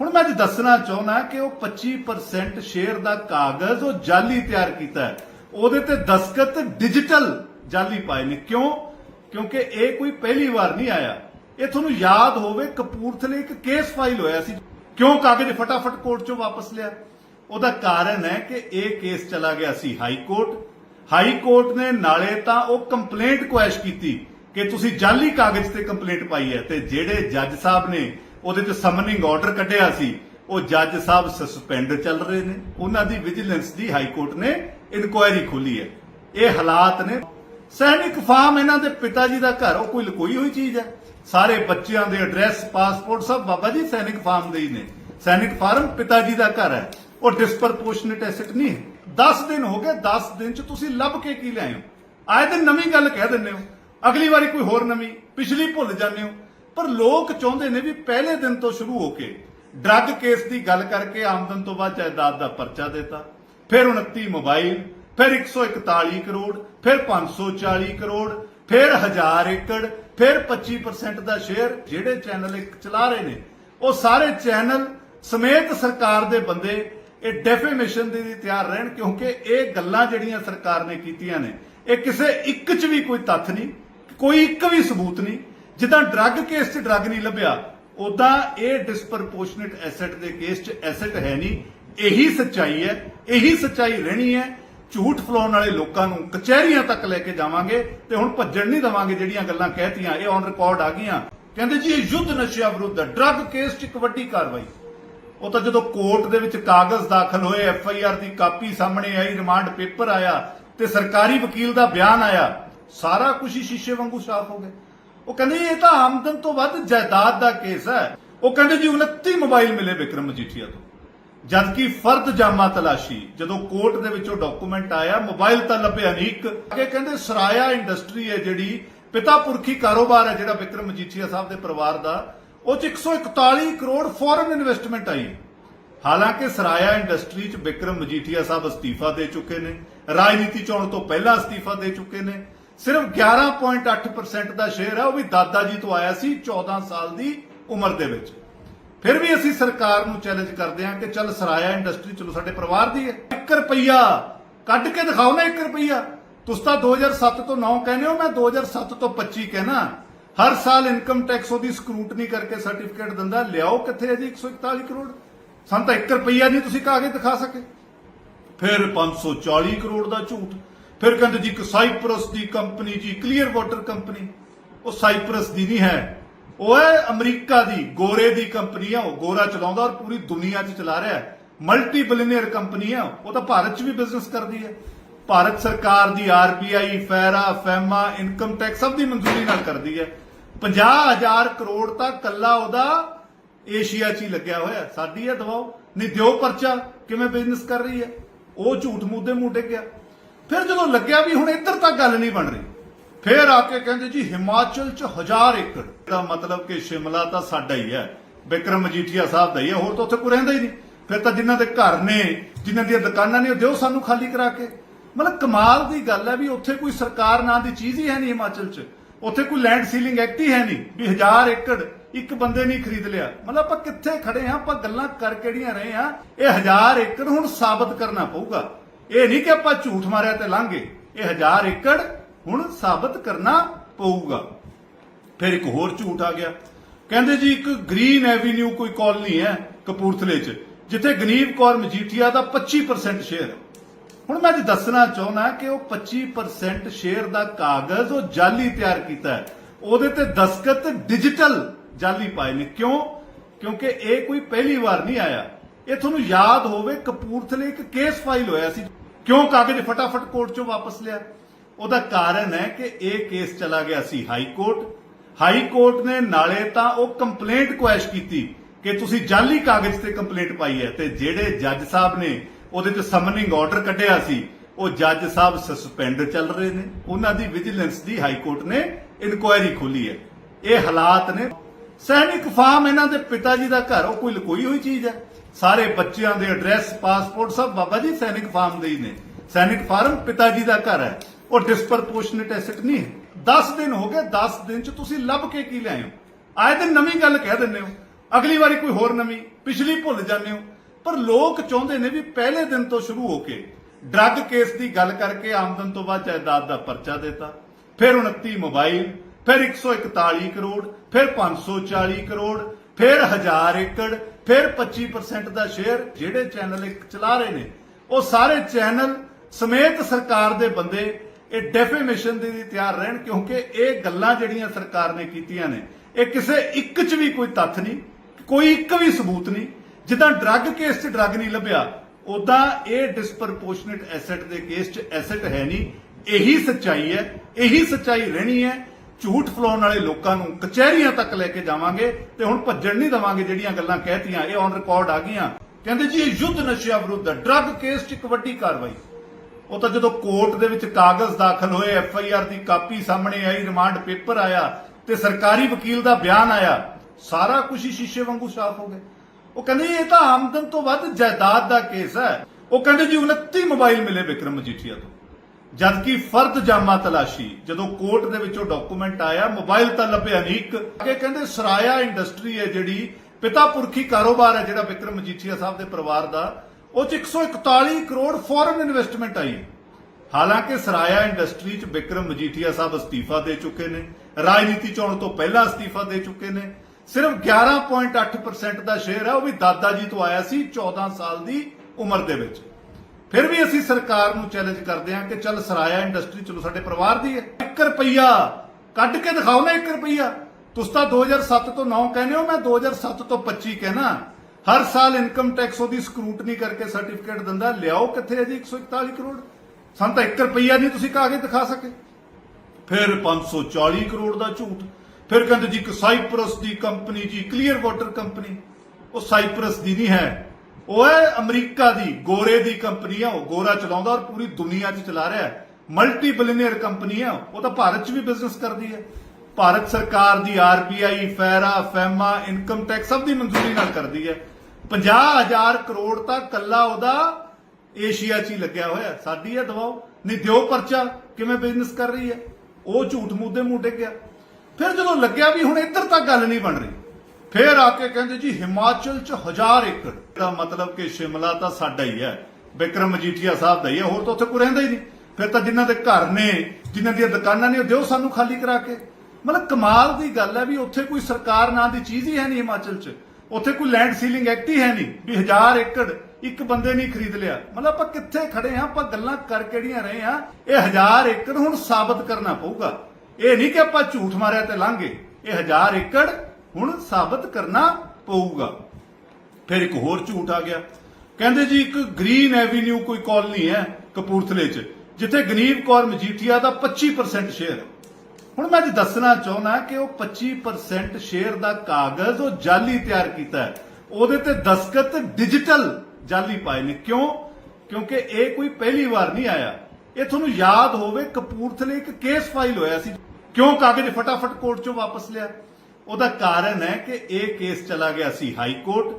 ਹੁਣ ਮੈਂ ਅੱਜ ਦੱਸਣਾ ਚਾਹੁੰਦਾ ਕਿ ਉਹ 25% ਸ਼ੇਅਰ ਦਾ ਕਾਗਜ਼ ਉਹ ਜਾਲੀ ਤਿਆਰ ਕੀਤਾ ਹੈ। ਉਹਦੇ ਤੇ ਦਸਖਤ ਡਿਜੀਟਲ ਜਾਲੀ ਪਾਏ ਨੇ। ਕਿਉਂ? ਕਿਉਂਕਿ ਇਹ ਕੋਈ ਪਹਿਲੀ ਵਾਰ ਨਹੀਂ ਆਇਆ। ਇਹ ਤੁਹਾਨੂੰ ਯਾਦ ਹੋਵੇ, ਕਪੂਰਥਲੇ ਇੱਕ ਕੇਸ ਫਾਈਲ ਹੋਇਆ ਸੀ। ਕਿਉਂ ਕਾਗਜ਼ ਫਟਾਫਟ ਕੋਰਟ ਚੋਂ ਵਾਪਸ ਲਿਆ? ਉਹਦਾ ਕਾਰਨ ਹੈ ਕਿ ਇਹ ਕੇਸ ਚਲਾ ਗਿਆ ਸੀ ਹਾਈ ਕੋਰਟ। ਹਾਈ ਕੋਰਟ ਨੇ ਨਾਲੇ ਤਾਂ ਉਹ ਕੰਪਲੇਂਟ ਕੁਐਸ਼ ਕੀਤੀ ਕਿ ਤੁਸੀਂ ਜਾਲੀ ਕਾਗਜ਼ ਤੇ ਕੰਪਲੇਂਟ ਪਾਈ ਹੈ ਤੇ ਜਿਹੜੇ ਜੱਜ ਸਾਹਿਬ ਨੇ ਉਹਦੇ ਤੇ ਸਮਨਿੰਗ ਆਰਡਰ ਕੱਢਿਆ ਸੀ, ਉਹ ਜੱਜ ਸਾਹਿਬ ਸਸਪੈਂਡ ਚੱਲ ਰਹੇ ਨੇ। ਉਹਨਾਂ ਦੀ ਵਿਜੀਲੈਂਸ ਦੀ ਹਾਈ ਕੋਰਟ ਨੇ ਇਨਕੁਆਇਰੀ ਖੋਲੀ ਹੈ। ਇਹ ਹਾਲਾਤ ਨੇ। ਸੈਨਿਕ ਫਾਰਮ ਇਹਨਾਂ ਦੇ ਪਿਤਾ ਜੀ ਦਾ ਘਰ, ਉਹ ਕੋਈ ਲੁਕੋਈ ਹੋਈ ਚੀਜ਼ ਹੈ? ਸਾਰੇ ਬੱਚਿਆਂ ਦੇ ਐਡਰੈਸ, ਪਾਸਪੋਰਟ ਸਭ ਬਾਬਾ ਜੀ ਸੈਨਿਕ ਫਾਰਮ ਦੇ ਹੀ ਨੇ। ਸੈਨਿਕ ਫਾਰਮ ਪਿਤਾ ਜੀ ਦਾ ਘਰ ਹੈ। ਉਹ ਡਿਸਪਰਪੋਰਸ਼ਨੇਟ ਐਸੈਟ ਨਹੀਂ ਹੈ। 10 ਦਿਨ ਹੋ ਗਏ 10 ਦਿਨ ਚ ਤੁਸੀਂ ਲੱਭ ਕੇ ਕੀ ਲਿਆਏ ਹੋ? ਆਏ ਦਿਨ ਨਵੀਂ ਗੱਲ ਕਹਿ ਦਿੰਦੇ ਹੋ। ਅਗਲੀ ਵਾਰੀ ਕੋਈ ਹੋਰ ਨਵੀਂ, ਪਿਛਲੀ ਭੁੱਲ ਜਾਂਦੇ ਹੋ। ਪਰ ਲੋਕ ਚਾਹੁੰਦੇ ਨੇ ਵੀ ਪਹਿਲੇ ਦਿਨ ਤੋਂ ਸ਼ੁਰੂ ਹੋ ਕੇ ਡਰੱਗ ਕੇਸ ਦੀ ਗੱਲ ਕਰਕੇ ਆਮਦਨ ਤੋਂ ਬਾਅਦ ਜਾਇਦਾਦ ਦਾ ਪਰਚਾ ਦਿੱਤਾ। ਫਿਰ 29 ਮੋਬਾਈਲ, ਫਿਰ 141 ਕਰੋੜ, ਫਿਰ 540 ਕਰੋੜ, ਫਿਰ 1000 ਏਕੜ, ਫਿਰ 25% ਦਾ ਸ਼ੇਅਰ ਜਿਹੜੇ ਚੈਨਲ ਇੱਕ ਚਲਾ ਰਹੇ ਨੇ, ਉਹ ਸਾਰੇ ਚੈਨਲ ਸਮੇਤ ਸਰਕਾਰ ਦੇ ਬੰਦੇ ਇਹ ਡੈਫੇਮੇਸ਼ਨ ਦੇ ਲਈ ਤਿਆਰ ਰਹਿਣ, ਕਿਉਂਕਿ ਇਹ ਗੱਲਾਂ ਜਿਹੜੀਆਂ ਸਰਕਾਰ ਨੇ ਕੀਤੀਆਂ ਨੇ, ਇਹ ਕਿਸੇ ਇੱਕ 'ਚ ਵੀ ਕੋਈ ਤੱਥ ਨਹੀਂ, ਕੋਈ ਇੱਕ ਵੀ ਸਬੂਤ ਨਹੀਂ। ਜਿੱਦਾਂ ਡਰੱਗ ਕੇਸ 'ਚ ਡਰੱਗ ਨਹੀਂ ਲੱਭਿਆ ਉਦਾਂ ਇਹ ਡਿਸਪਰਪੋਰਸ਼ਨੇਟ ਐਸੈਟ ਦੇ ਕੇਸ 'ਚ ਐਸੈਟ ਹੈ ਨਹੀਂ। ਇਹੀ ਸੱਚਾਈ ਹੈ, ਇਹੀ ਸੱਚਾਈ ਰਹਿਣੀ ਹੈ। ਝੂਠ ਫਲਾਉਣ ਵਾਲੇ ਲੋਕਾਂ ਨੂੰ ਕਚਹਿਰੀਆਂ ਤੱਕ ਲੈ ਕੇ ਜਾਵਾਂਗੇ ਤੇ ਹੁਣ ਭੱਜਣ ਨਹੀਂ ਦਵਾਂਗੇ ਜਿਹੜੀਆਂ ਗੱਲਾਂ ਕਹਿਤੀਆਂ, ਇਹ ਔਨ ਰਿਕਾਰਡ ਆ ਗਈਆਂ। ਕਹਿੰਦੇ ਜੀ, ਇਹ ਯੁੱਧ ਨਸ਼ਿਆਂ ਵਿਰੁੱਧ ਡਰੱਗ ਕੇਸ 'ਚ ਇੱਕ ਵੱਡੀ ਕਾਰਵਾਈ। ਉਹ ਤਾਂ ਜਦੋਂ ਕੋਰਟ ਦੇ ਵਿੱਚ ਕਾਗਜ਼ ਦਾਖਲ ਹੋਏ, ਐਫ ਆਈ ਆਰ ਦੀ ਕਾਪੀ ਸਾਹਮਣੇ ਆਈ, ਰਿਮਾਂਡ ਪੇਪਰ ਆਇਆ ਤੇ ਸਰਕਾਰੀ ਵਕੀਲ ਦਾ ਬਿਆਨ ਆਇਆ, ਸਾਰਾ ਕੁਝ ਹੀ ਸ਼ੀਸ਼ੇ ਵਾਂਗੂ ਸਾਫ਼ ਹੋ ਗਿਆ। ਉਹ ਕਹਿੰਦੇ, ਇਹ ਤਾਂ ਆਮਦਨ ਤੋਂ ਵੱਧ ਜਾਇਦਾਦ ਦਾ ਕੇਸ ਹੈ। ਉਹ ਕਹਿੰਦੇ, ਜੀ 29 ਮੋਬਾਈਲ ਮਿਲੇ ਵਿਕਰਮ ਮਜੀਠੀਆ ਤੋਂ। ਜਦਕਿ ਫਰਦ ਜਾਮਾ ਤਲਾਸ਼ੀ, ਜਦੋਂ ਕੋਰਟ ਦੇ ਵਿੱਚੋਂ ਡਾਕੂਮੈਂਟ ਆਇਆ, ਮੋਬਾਈਲ ਤਾਂ ਲੱਭਿਆ ਨਹੀਂ ਇੱਕ। ਅੱਗੇ ਕਹਿੰਦੇ, ਸਰਾਇਆ ਇੰਡਸਟਰੀ ਹੈ ਜਿਹੜੀ, ਪਿਤਾ ਪੁਰਖੀ ਕਾਰੋਬਾਰ ਹੈ ਜਿਹੜਾ ਵਿਕਰਮ ਮਜੀਠੀਆ ਸਾਹਿਬ ਦੇ ਪਰਿਵਾਰ ਦਾ ਉਹ ਚ 141 ਕਰੋੜ ਫੋਰਨ ਇਨਵੈਸਟਮੈਂਟ ਆਈ ਹਾਲਾਂਕਿ ਸਰਾਇਆ ਇੰਡਸਟਰੀ ਚ ਵਿਕਰਮ ਮਜੀਠੀਆ ਸਾਹਿਬ ਅਸਤੀਫਾ ਦੇ ਚੁੱਕੇ ਨੇ, ਰਾਜਨੀਤੀ ਚ ਆਉਣ ਤੋਂ ਪਹਿਲਾਂ ਅਸਤੀਫਾ ਦੇ ਚੁੱਕੇ ਨੇ, ਸਿਰਫ 11.8% ਦਾ ਸ਼ੇਅਰ ਹੈ ਉਹ ਵੀ ਦਾਦਾ ਜੀ ਤੋਂ ਆਇਆ ਸੀ 14 ਸਾਲ ਦੀ ਉਮਰ ਦੇ ਵਿੱਚ। ਫਿਰ ਵੀ ਅਸੀਂ ਸਰਕਾਰ ਨੂੰ ਚੈਲੰਜ ਕਰਦੇ ਹਾਂ ਕਿ ਚੱਲ ਸਰਾਇਆ ਇੰਡਸਟਰੀ ਚਲੋ ਸਾਡੇ ਪਰਿਵਾਰ ਦੀ ਹੈ। 1 ਰੁਪਈਆ ਕੱਢ ਕੇ ਦਿਖਾਓ ਨਾ 1 ਰੁਪਈਆ। ਤੁਸੀਂ ਤਾਂ 2007 ਤੋਂ 9 ਕਹਿੰਦੇ ਹੋ, ਮੈਂ 2007 ਤੋਂ 25 ਕਹਿਣਾ। ਹਰ ਸਾਲ ਇਨਕਮ ਟੈਕਸ ਉਹਦੀ ਸਕਰੂਟਨੀ ਕਰਕੇ ਸਰਟੀਫਿਕੇਟ ਦਿੰਦਾ, ਲਿਆਓ ਕਿੱਥੇ ਹੈ ਜੀ 141 ਕਰੋੜ? ਸਾਨੂੰ ਤਾਂ 1 ਰੁਪਈਆ ਨਹੀਂ ਤੁਸੀਂ ਕਾਗਜ਼ ਦਿਖਾ ਸਕੇ। ਫਿਰ 540 ਕਰੋੜ ਦਾ ਝੂਠ। ਫਿਰ ਕਹਿੰਦੇ ਜੀ ਇੱਕ ਸਾਈਪਰਸ ਦੀ ਕੰਪਨੀ ਜੀ, ਕਲੀਅਰ ਵਾਟਰ ਕੰਪਨੀ। ਉਹ ਸਾਈਪਰਸ ਦੀ ਨਹੀਂ ਹੈ। ਉਹ ਹੈ ਅਮਰੀਕਾ ਦੀ, ਗੋਰੇ ਦੀ ਕੰਪਨੀ ਆ ਉਹ। ਗੋਰਾ ਚਲਾਉਂਦਾ ਔਰ ਪੂਰੀ ਦੁਨੀਆ 'ਚ ਚਲਾ ਰਿਹਾ ਹੈ। ਮਲਟੀ ਬਿਲੀਅਨਰ ਕੰਪਨੀ ਆ। ਉਹ ਤਾਂ ਭਾਰਤ 'ਚ ਵੀ ਬਿਜ਼ਨਸ ਕਰਦੀ ਹੈ। ਭਾਰਤ ਸਰਕਾਰ ਦੀ RBI FERA, FEMA, income tax ਸਭ ਦੀ ਮਨਜ਼ੂਰੀ ਨਾਲ ਕਰਦੀ ਹੈ। 50000 ਕਰੋੜ ਤਾਂ ਕੱਲਾ ਉਹਦਾ ਏਸ਼ੀਆ 'ਚ ਹੀ ਲੱਗਿਆ ਹੋਇਆ। ਸਾਡੀ ਇਹ ਦਵਾਓ। ਨਹੀਂ, ਦਿਓ ਪਰਚਾ। ਕਿਵੇਂ ਬਿਜ਼ਨਸ ਕਰ ਰਹੀ ਹੈ? ਉਹ ਝੂਠ ਮੂਦੇ ਮੂੰਹ ਡਿੱਗਿਆ ਫਿਰ ਜਦੋਂ ਲੱਗਿਆ ਵੀ ਹੁਣ ਇੱਧਰ ਤੱਕ ਗੱਲ ਨਹੀਂ ਬਣ ਰਹੀ, ਫਿਰ ਆ ਕੇ ਕਹਿੰਦੇ ਜੀ, ਹਿਮਾਚਲ 'ਚ ਹਜ਼ਾਰ ਏਕੜ। ਦਾ ਮਤਲਬ ਕਿ ਸ਼ਿਮਲਾ ਤਾਂ ਸਾਡਾ ਹੀ ਹੈ। ਬਿਕਰਮ ਮਜੀਠੀਆ ਸਾਹਿਬ ਦਾ ਹੀ ਹੈ। ਹੋਰ ਤਾਂ ਉੱਥੇ ਕੋਈ ਰਹਿੰਦਾ ਹੀ ਨਹੀਂ। ਫਿਰ ਤਾਂ ਜਿਨ੍ਹਾਂ ਦੇ ਘਰ ਨੇ, ਜਿਨ੍ਹਾਂ ਦੀਆਂ ਦੁਕਾਨਾਂ ਨੇ, ਉਹ ਦਿਓ ਸਾਨੂੰ ਖਾਲੀ ਕਰਾ ਕੇ। ਮਤਲਬ ਕਮਾਲ ਦੀ ਗੱਲ ਹੈ ਵੀ ਉੱਥੇ ਕੋਈ ਸਰਕਾਰ ਨਾਂ ਦੀ ਚੀਜ਼ ਹੀ ਹੈ ਨਹੀਂ ਹਿਮਾਚਲ 'ਚ। ਉੱਥੇ ਕੋਈ ਲੈਂਡ ਸੀਲਿੰਗ ਐਕਟ ਹੀ ਹੈ ਨਹੀਂ ਵੀ ਹਜ਼ਾਰ ਏਕੜ ਇੱਕ ਬੰਦੇ ਨਹੀਂ ਖਰੀਦ ਲਿਆ। ਮਤਲਬ ਆਪਾਂ ਕਿੱਥੇ ਖੜੇ ਆ ਆਪਾਂ ਗੱਲਾਂ ਕਰ ਕਿਹੜੀਆਂ ਰਹੇ ਆ ਇਹ ਹਜ਼ਾਰ ਏਕੜ ਹੁਣ ਸਾਬਤ ਕਰਨਾ ਪਊਗਾ। ਇਹ ਨਹੀਂ ਕਿ ਆਪਾਂ ਝੂਠ ਮਾਰਿਆ ਤੇ ਲਾਂਗੇ ਇਹ ਹਜ਼ਾਰ ਏਕੜ ਹੁਣ ਸਾਬਤ ਕਰਨਾ ਪਊਗਾ। ਫਿਰ ਇੱਕ ਹੋਰ ਝੂਠ ਆ ਗਿਆ। ਕਹਿੰਦੇ ਜੀ, ਇੱਕ ਗ੍ਰੀਨ ਐਵੀਨਿਊ ਕੋਈ ਕਾਲਨੀ ਹੈ ਕਪੂਰਥਲੇ 'ਚ, ਜਿੱਥੇ ਗਨੀਵ ਕੌਰ ਮਜੀਠੀਆ ਦਾ 25% ਸ਼ੇਅਰ ਹੈ। ਹੁਣ ਮੈਂ ਅੱਜ ਦੱਸਣਾ ਚਾਹੁੰਦਾ ਕਿ ਉਹ 25% ਸ਼ੇਅਰ ਦਾ ਕਾਗਜ਼ ਉਹ ਜਾਲੀ ਤਿਆਰ ਕੀਤਾ ਹੈ। ਉਹਦੇ ਤੇ ਦਸਖਤ ਡਿਜੀਟਲ ਜਾਲੀ ਪਾਏ ਨੇ। ਕਿਉਂ? ਕਿਉਂਕਿ ਇਹ ਕੋਈ ਪਹਿਲੀ ਵਾਰ ਨਹੀਂ ਆਇਆ। ਇਹ ਤੁਹਾਨੂੰ ਯਾਦ ਹੋਵੇ, ਕਪੂਰਥਲੇ ਇੱਕ ਕੇਸ ਫਾਈਲ ਹੋਇਆ ਸੀ। ਕਿਉਂ ਕਾਗਜ਼ ਫਟਾਫਟ ਕੋਰਟ ਚੋਂ ਵਾਪਸ ਲਿਆ? ਉਹਦਾ ਕਾਰਨ ਹੈ ਕਿ ਇਹ ਕੇਸ ਚਲਾ ਗਿਆ ਸੀ ਹਾਈ ਕੋਰਟ ਹਾਈ ਕੋਰਟ ਨੇ ਨਾਲੇ ਤਾਂ ਉਹ ਕੰਪਲੇਂਟ ਕੁਐਸ਼ ਕੀਤੀ ਕਿ ਤੁਸੀਂ ਜਾਲੀ ਕਾਗਜ਼ ਤੇ ਕੰਪਲੇਂਟ ਪਾਈ ਹੈ ਤੇ ਜਿਹੜੇ ਜੱਜ ਸਾਹਿਬ ਨੇ ਉਹਦੇ ਤੇ ਸਮਨਿੰਗ ਆਰਡਰ ਕੱਢਿਆ ਸੀ, ਉਹ ਜੱਜ ਸਾਹਿਬ ਸਸਪੈਂਡ ਚੱਲ ਰਹੇ ਨੇ। ਉਹਨਾਂ ਦੀ ਵਿਜੀਲੈਂਸ ਦੀ ਹਾਈ ਕੋਰਟ ਨੇ ਇਨਕੁਆਇਰੀ ਖੋਲੀ ਹੈ। ਇਹ ਹਾਲਾਤ ਨੇ। ਸੈਨਿਕ ਫਾਰਮ ਇਹਨਾਂ ਦੇ ਪਿਤਾ ਜੀ ਦਾ ਘਰ, ਉਹ ਕੋਈ ਲਕੋਈ ਹੋਈ ਚੀਜ਼ ਹੈ। ਸਾਰੇ ਬੱਚਿਆਂ ਦੇ ਐਡਰੈਸ ਪਾਸਪੋਰਟ ਸਭ ਬਾਬਾ ਜੀ ਸੈਨਿਕ ਫਾਰਮ ਦੇ ਹੀ ਨੇ। ਸੈਨਿਕ ਫਾਰਮ ਪਿਤਾ ਜੀ ਦਾ ਘਰ ਹੈ। ਉਹ ਡਿਸਪਰਪੋਰਸ਼ਨੇਟ ਐਸੈਟ ਨਹੀਂ ਹੈ। 10 ਦਿਨ ਹੋ ਗਏ 10 ਦਿਨ ਚ ਤੁਸੀਂ ਲੱਭ ਕੇ ਕੀ ਲਿਆਏ ਹੋ? ਆਏ ਦਿਨ ਨਵੀਂ ਗੱਲ ਕਹਿ ਦਿੰਦੇ ਹੋ। ਅਗਲੀ ਵਾਰੀ ਕੋਈ ਹੋਰ ਨਵੀਂ, ਪਿਛਲੀ ਭੁੱਲ ਜਾਂਦੇ ਹੋ। ਪਰ ਲੋਕ ਚਾਹੁੰਦੇ ਨੇ ਵੀ ਪਹਿਲੇ ਦਿਨ ਤੋਂ ਸ਼ੁਰੂ ਹੋ ਕੇ ਡਰੱਗ ਕੇਸ ਦੀ ਗੱਲ ਕਰਕੇ ਆਮਦਨ ਤੋਂ ਬਾਅਦ ਜਾਇਦਾਦ ਦਾ ਪਰਚਾ ਦਿੱਤਾ, ਫਿਰ 29 ਮੋਬਾਈਲ, ਫਿਰ 141 ਕਰੋੜ, ਫਿਰ 540 ਕਰੋੜ, ਫਿਰ 1000 ਏਕੜ, ਫਿਰ 25% ਦਾ ਸ਼ੇਅਰ ਜਿਹੜੇ ਚੈਨਲ ਇੱਕ ਚਲਾ ਰਹੇ ਨੇ, ਉਹ ਸਾਰੇ ਚੈਨਲ ਸਮੇਤ ਸਰਕਾਰ ਦੇ ਬੰਦੇ ਇਹ ਡੈਫੇਮੇਸ਼ਨ ਦੇ ਲਈ ਤਿਆਰ ਰਹਿਣ ਕਿਉਂਕਿ ਇਹ ਗੱਲਾਂ ਜਿਹੜੀਆਂ ਸਰਕਾਰ ਨੇ ਕੀਤੀਆਂ ਨੇ, ਇਹ ਕਿਸੇ ਇੱਕ 'ਚ ਵੀ ਕੋਈ ਤੱਥ ਨਹੀਂ, ਕੋਈ ਇੱਕ ਵੀ ਸਬੂਤ ਨਹੀਂ ਜਿੱਦਾਂ ਡਰੱਗ ਕੇਸ 'ਚ ਡਰੱਗ ਨਹੀਂ ਲੱਭਿਆ ਉਦਾਂ ਇਹ ਡਿਸਪਰਪੋਰਸ਼ਨੇਟ ਐਸੈਟ ਦੇ ਕੇਸ 'ਚ ਐਸੈਟ ਹੈ ਨਹੀਂ। ਇਹੀ ਸੱਚਾਈ ਹੈ, ਇਹੀ ਸੱਚਾਈ ਰਹਿਣੀ ਹੈ। ਝੂਠ ਫਲਾਉਣ ਵਾਲੇ ਲੋਕਾਂ ਨੂੰ ਕਚਹਿਰੀਆਂ ਤੱਕ ਲੈ ਕੇ ਜਾਵਾਂਗੇ ਤੇ ਹੁਣ ਭੱਜਣ ਨਹੀਂ ਦਵਾਂਗੇ ਜਿਹੜੀਆਂ ਗੱਲਾਂ ਕਹਿਤੀਆਂ, ਇਹ ਔਨ ਰਿਕਾਰਡ ਆ ਗਈਆਂ। ਕਹਿੰਦੇ ਜੀ, ਇਹ ਯੁੱਧ ਨਸ਼ਿਆਂ ਵਿਰੁੱਧ ਡਰੱਗ ਕੇਸ 'ਚ ਇੱਕ ਵੱਡੀ ਕਾਰਵਾਈ। ਉਹ ਤਾਂ ਜਦੋਂ ਕੋਰਟ ਦੇ ਵਿੱਚ ਕਾਗਜ਼ ਦਾਖਲ ਹੋਏ ਐਫ ਆਈ ਆਰ ਦੀ ਕਾਪੀ ਸਾਹਮਣੇ ਆਈ ਰਿਮਾਂਡ ਪੇਪਰ ਆਇਆ ਤੇ ਸਰਕਾਰੀ ਵਕੀਲ ਦਾ ਬਿਆਨ ਆਇਆ, ਸਾਰਾ ਕੁਝ ਹੀ ਸ਼ੀਸ਼ੇ ਵਾਂਗੂ ਸਾਫ਼ ਹੋ ਗਿਆ। ਉਹ ਕਹਿੰਦੇ, ਇਹ ਤਾਂ ਆਮਦਨ ਤੋਂ ਵੱਧ ਜਾਇਦਾਦ ਦਾ ਕੇਸ ਹੈ। ਉਹ ਕਹਿੰਦੇ, ਜੀ 29 ਮੋਬਾਈਲ ਮਿਲੇ ਵਿਕਰਮ ਮਜੀਠੀਆ ਤੋਂ। ਜਦਕਿ ਫਰਦ ਜਾਮਾ ਤਲਾਸ਼ੀ, ਜਦੋਂ ਕੋਰਟ ਦੇ ਵਿੱਚੋਂ ਡਾਕੂਮੈਂਟ ਆਇਆ, ਮੋਬਾਈਲ ਤਾਂ ਲੱਭਿਆ ਨਹੀਂ ਇੱਕ। ਅੱਗੇ ਕਹਿੰਦੇ, ਸਰਾਇਆ ਇੰਡਸਟਰੀ ਹੈ ਜਿਹੜੀ ਪਿਤਾ ਪੁਰਖੀ ਕਾਰੋਬਾਰ ਹੈ, ਜਿਹੜਾ ਵਿਕਰਮ ਮਜੀਠੀਆ ਸਾਹਿਬ ਦੇ ਪਰਿਵਾਰ ਦਾ, ਉਹ ਚ 141 ਕਰੋੜ ਫੋਰਨ ਇਨਵੈਸਟਮੈਂਟ ਆਈ ਹਾਲਾਂਕਿ ਸਰਾਇਆ ਇੰਡਸਟਰੀ ਚ ਵਿਕਰਮ ਮਜੀਠੀਆ ਸਾਹਿਬ ਅਸਤੀਫਾ ਦੇ ਚੁੱਕੇ ਨੇ। ਰਾਜਨੀਤੀ ਚੋਣ ਤੋਂ ਪਹਿਲਾਂ ਅਸਤੀਫਾ ਦੇ ਚੁੱਕੇ ਨੇ। ਸਿਰਫ 11.8% ਦਾ ਸ਼ੇਅਰ ਹੈ, ਉਹ ਵੀ ਦਾਦਾ ਜੀ ਤੋਂ ਆਇਆ ਸੀ 14 ਸਾਲ ਦੀ ਉਮਰ ਦੇ ਵਿੱਚ। ਫਿਰ ਵੀ ਅਸੀਂ ਸਰਕਾਰ ਨੂੰ ਚੈਲੰਜ ਕਰਦੇ ਹਾਂ ਕਿ ਚੱਲ ਸਰਾਇਆ ਇੰਡਸਟਰੀ ਚਲੋ ਸਾਡੇ ਪਰਿਵਾਰ ਦੀ ਹੈ। 1 ਰੁਪਈਆ ਕੱਢ ਕੇ ਦਿਖਾਓ ਨਾ 1 ਰੁਪਈਆ। ਤੁਸੀਂ ਤਾਂ 2007 ਤੋਂ 9 ਕਹਿੰਦੇ ਹੋ, ਮੈਂ 2007 ਤੋਂ 25 ਕਹਿਣਾ। ਹਰ ਸਾਲ ਇਨਕਮ ਟੈਕਸ ਉਹਦੀ ਸਕਰੂਟਨੀ ਕਰਕੇ ਸਰਟੀਫਿਕੇਟ ਦਿੰਦਾ, ਲਿਆਓ ਕਿੱਥੇ ਹੈ ਜੀ 141 ਕਰੋੜ? ਸਾਨੂੰ ਤਾਂ 1 ਰੁਪਈਆ ਨਹੀਂ ਤੁਸੀਂ ਕਾਗਜ਼ ਦਿਖਾ ਸਕੇ। ਫਿਰ 540 ਕਰੋੜ ਦਾ ਝੂਠ। ਫਿਰ ਕਹਿੰਦੇ ਜੀ ਇੱਕ ਸਾਈਪਰਸ ਦੀ ਕੰਪਨੀ ਜੀ, ਕਲੀਅਰ ਵਾਟਰ ਕੰਪਨੀ। ਉਹ ਸਾਈਪਰਸ ਦੀ ਨਹੀਂ ਹੈ। ਉਹ ਹੈ ਅਮਰੀਕਾ ਦੀ, ਗੋਰੇ ਦੀ ਕੰਪਨੀ ਆ, ਉਹ ਗੋਰਾ ਚਲਾਉਂਦਾ ਔਰ ਪੂਰੀ ਦੁਨੀਆ 'ਚ ਚਲਾ ਰਿਹਾ ਹੈ। ਮਲਟੀ ਬਿਲੀਅਨਰ ਕੰਪਨੀ ਆ, ਉਹ ਤਾਂ ਭਾਰਤ 'ਚ ਵੀ ਬਿਜ਼ਨਸ ਕਰਦੀ ਹੈ। ਭਾਰਤ ਸਰਕਾਰ ਦੀ RBI FERA, FEMA, income tax ਸਭ ਦੀ ਮਨਜ਼ੂਰੀ ਨਾਲ ਕਰਦੀ ਹੈ। 50000 ਕਰੋੜ ਤਾਂ ਕੱਲਾ ਉਹਦਾ ਏਸ਼ੀਆ 'ਚ ਹੀ ਲੱਗਿਆ ਹੋਇਆ। ਸਾਡੀ ਹੈ, ਦਵਾਓ। ਨਹੀਂ, ਦਿਓ ਪਰਚਾ। ਕਿਵੇਂ ਬਿਜ਼ਨਸ ਕਰ ਰਹੀ ਹੈ? ਉਹ ਝੂਠ ਮੂਦੇ ਮੂੰਹ ਡਿੱਗਿਆ ਫਿਰ ਜਦੋਂ ਲੱਗਿਆ ਵੀ ਹੁਣ ਇੱਧਰ ਤੱਕ ਗੱਲ ਨਹੀਂ ਬਣ ਰਹੀ, ਫਿਰ ਆ ਕੇ ਕਹਿੰਦੇ ਜੀ ਹਿਮਾਚਲ 'ਚ ਹਜ਼ਾਰ ਏਕੜ। ਦਾ ਮਤਲਬ ਕਿ ਸ਼ਿਮਲਾ ਤਾਂ ਸਾਡਾ ਹੀ ਹੈ, ਵਿਕਰਮ ਮਜੀਠੀਆ ਸਾਹਿਬ ਦਾ ਹੀ ਹੈ, ਹੋਰ ਤਾਂ ਉੱਥੇ ਕੋਈ ਰਹਿੰਦਾ ਹੀ ਨਹੀਂ। ਫਿਰ ਤਾਂ ਜਿਨ੍ਹਾਂ ਦੇ ਘਰ ਨੇ, ਜਿਨ੍ਹਾਂ ਦੀਆਂ ਦੁਕਾਨਾਂ ਨੇ, ਉਹ ਦਿਓ ਸਾਨੂੰ ਖਾਲੀ ਕਰਾ ਕੇ। ਮਤਲਬ ਕਮਾਲ ਦੀ ਗੱਲ ਹੈ ਵੀ ਉੱਥੇ ਕੋਈ ਸਰਕਾਰ ਨਾਂ ਦੀ ਚੀਜ਼ ਹੀ ਹੈ ਨਹੀਂ ਹਿਮਾਚਲ 'ਚ। ਉੱਥੇ ਕੋਈ ਲੈਂਡ ਸੀਲਿੰਗ ਐਕਟ ਹੀ ਹੈ ਨਹੀਂ, ਵੀ ਹਜ਼ਾਰ ਏਕੜ ਇੱਕ ਬੰਦੇ ਨਹੀਂ ਖਰੀਦ ਲਿਆ। ਮਤਲਬ ਆਪਾਂ ਕਿੱਥੇ ਖੜੇ ਆ ਆਪਾਂ ਗੱਲਾਂ ਕਰ ਕਿਹੜੀਆਂ ਰਹੇ ਆ ਇਹ ਹਜ਼ਾਰ ਏਕੜ ਹੁਣ ਸਾਬਤ ਕਰਨਾ ਪਊਗਾ। ਇਹ ਨਹੀਂ ਕਿ ਆਪਾਂ ਝੂਠ ਮਾਰਿਆ ਤੇ ਲਾਂਗੇ ਇਹ ਹਜ਼ਾਰ ਏਕੜ ਹੁਣ ਸਾਬਤ ਕਰਨਾ ਪਊਗਾ। ਫਿਰ ਇੱਕ ਹੋਰ ਝੂਠ ਆ ਗਿਆ। ਕਹਿੰਦੇ ਜੀ, ਇੱਕ ਗ੍ਰੀਨ ਐਵੀਨਿਊ ਕੋਈ ਕਾਲਨੀ ਹੈ ਕਪੂਰਥਲੇ 'ਚ, ਜਿੱਥੇ ਗਨੀਵ ਕੌਰ ਮਜੀਠੀਆ ਦਾ 25% ਸ਼ੇਅਰ ਹੁਣ ਮੈਂ ਅੱਜ ਦੱਸਣਾ ਚਾਹੁੰਦਾ ਕਿ ਉਹ 25% ਸ਼ੇਅਰ ਦਾ ਕਾਗਜ਼ ਉਹ ਜਾਲੀ ਤਿਆਰ ਕੀਤਾ ਉਹਦੇ ਤੇ ਦਸਖਤ ਡਿਜੀਟਲ ਜਾਲੀ ਪਾਏ ਨੇ। ਕਿਉਂ? ਕਿਉਂਕਿ ਇਹ ਕੋਈ ਪਹਿਲੀ ਵਾਰ ਨਹੀਂ ਆਇਆ। ਇਹ ਤੁਹਾਨੂੰ ਯਾਦ ਹੋਵੇ, ਕਪੂਰਥਲੇ ਇੱਕ ਕੇਸ ਫਾਈਲ ਹੋਇਆ ਸੀ। ਕਿਉਂ ਕਾਗਜ਼ ਫਟਾਫਟ ਕੋਰਟ ਚੋਂ ਵਾਪਸ ਲਿਆ? ਉਹਦਾ ਕਾਰਨ ਹੈ ਕਿ ਇਹ ਕੇਸ ਚਲਾ ਗਿਆ ਸੀ ਹਾਈ ਕੋਰਟ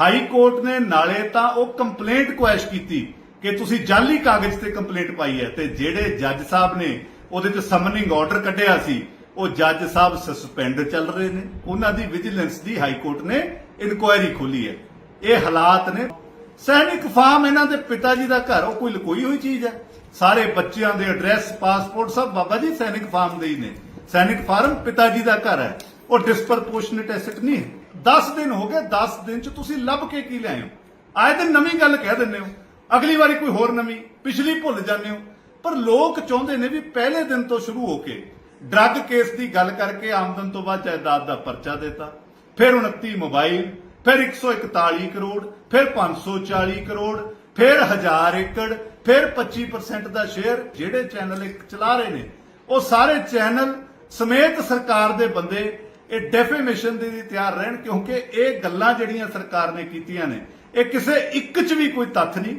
ਹਾਈ ਕੋਰਟ ਨੇ ਨਾਲੇ ਤਾਂ ਉਹ ਕੰਪਲੇਂਟ ਕੁਐਸ਼ ਕੀਤੀ ਕਿ ਤੁਸੀਂ ਜਾਲੀ ਕਾਗਜ਼ ਤੇ ਕੰਪਲੇਂਟ ਪਾਈ ਹੈ ਤੇ ਜਿਹੜੇ ਜੱਜ ਸਾਹਿਬ ਨੇ ਉਹਦੇ ਤੇ ਸਮਨਿੰਗ ਆਰਡਰ ਕੱਢਿਆ ਸੀ, ਉਹ ਜੱਜ ਸਾਹਿਬ ਸਸਪੈਂਡ ਚੱਲ ਰਹੇ ਨੇ। ਉਹਨਾਂ ਦੀ ਵਿਜੀਲੈਂਸ ਦੀ ਹਾਈ ਕੋਰਟ ਨੇ ਇਨਕੁਆਇਰੀ ਖੋਲੀ ਹੈ। ਇਹ ਹਾਲਾਤ ਨੇ। ਸੈਨਿਕ ਫਾਰਮ ਇਹਨਾਂ ਦੇ ਪਿਤਾ ਜੀ ਦਾ ਘਰ, ਉਹ ਕੋਈ ਲਕੋਈ ਹੋਈ ਚੀਜ਼ ਹੈ। ਸਾਰੇ ਬੱਚਿਆਂ ਦੇ ਐਡਰੈਸ ਪਾਸਪੋਰਟ ਸਭ ਬਾਬਾ ਜੀ ਸੈਨਿਕ ਫਾਰਮ ਦੇ ਹੀ ਨੇ। ਸੈਨਿਕ ਫਾਰਮ ਪਿਤਾ ਜੀ ਦਾ ਘਰ ਹੈ। ਉਹ ਡਿਸਪਰਪੋਰਸ਼ਨੇਟ ਐਸੈਟ ਨਹੀਂ ਹੈ। 10 ਦਿਨ ਹੋ ਗਏ 10 ਦਿਨ ਚ ਤੁਸੀਂ ਲੱਭ ਕੇ ਕੀ ਲਿਆਏ ਹੋ? ਆਏ ਦਿਨ ਨਵੀਂ ਗੱਲ ਕਹਿ ਦਿੰਦੇ ਹੋ। ਅਗਲੀ ਵਾਰੀ ਕੋਈ ਹੋਰ ਨਵੀਂ, ਪਿਛਲੀ ਭੁੱਲ ਜਾਂਦੇ ਹੋ। ਪਰ ਲੋਕ ਚਾਹੁੰਦੇ ਨੇ ਵੀ ਪਹਿਲੇ ਦਿਨ ਤੋਂ ਸ਼ੁਰੂ ਹੋ ਕੇ ਡਰੱਗ ਕੇਸ ਦੀ ਗੱਲ ਕਰਕੇ ਆਮਦਨ ਤੋਂ ਬਾਅਦ ਜਾਇਦਾਦ ਦਾ ਪਰਚਾ ਦਿੱਤਾ। ਫਿਰ 29 ਮੋਬਾਈਲ, ਫਿਰ 141 ਕਰੋੜ, ਫਿਰ 540 ਕਰੋੜ, ਫਿਰ 1000 ਏਕੜ ਫਿਰ 25% ਦਾ ਸ਼ੇਅਰ ਜਿਹੜੇ ਚੈਨਲ ਇੱਕ ਚਲਾ ਰਹੇ ਨੇ, ਉਹ ਸਾਰੇ ਚੈਨਲ ਸਮੇਤ ਸਰਕਾਰ ਦੇ ਬੰਦੇ ਇਹ ਡੈਫੇਮੇਸ਼ਨ ਦੇ ਲਈ ਤਿਆਰ ਰਹਿਣ, ਕਿਉਂਕਿ ਇਹ ਗੱਲਾਂ ਜਿਹੜੀਆਂ ਸਰਕਾਰ ਨੇ ਕੀਤੀਆਂ ਨੇ, ਇਹ ਕਿਸੇ ਇੱਕ 'ਚ ਵੀ ਕੋਈ ਤੱਥ ਨਹੀਂ,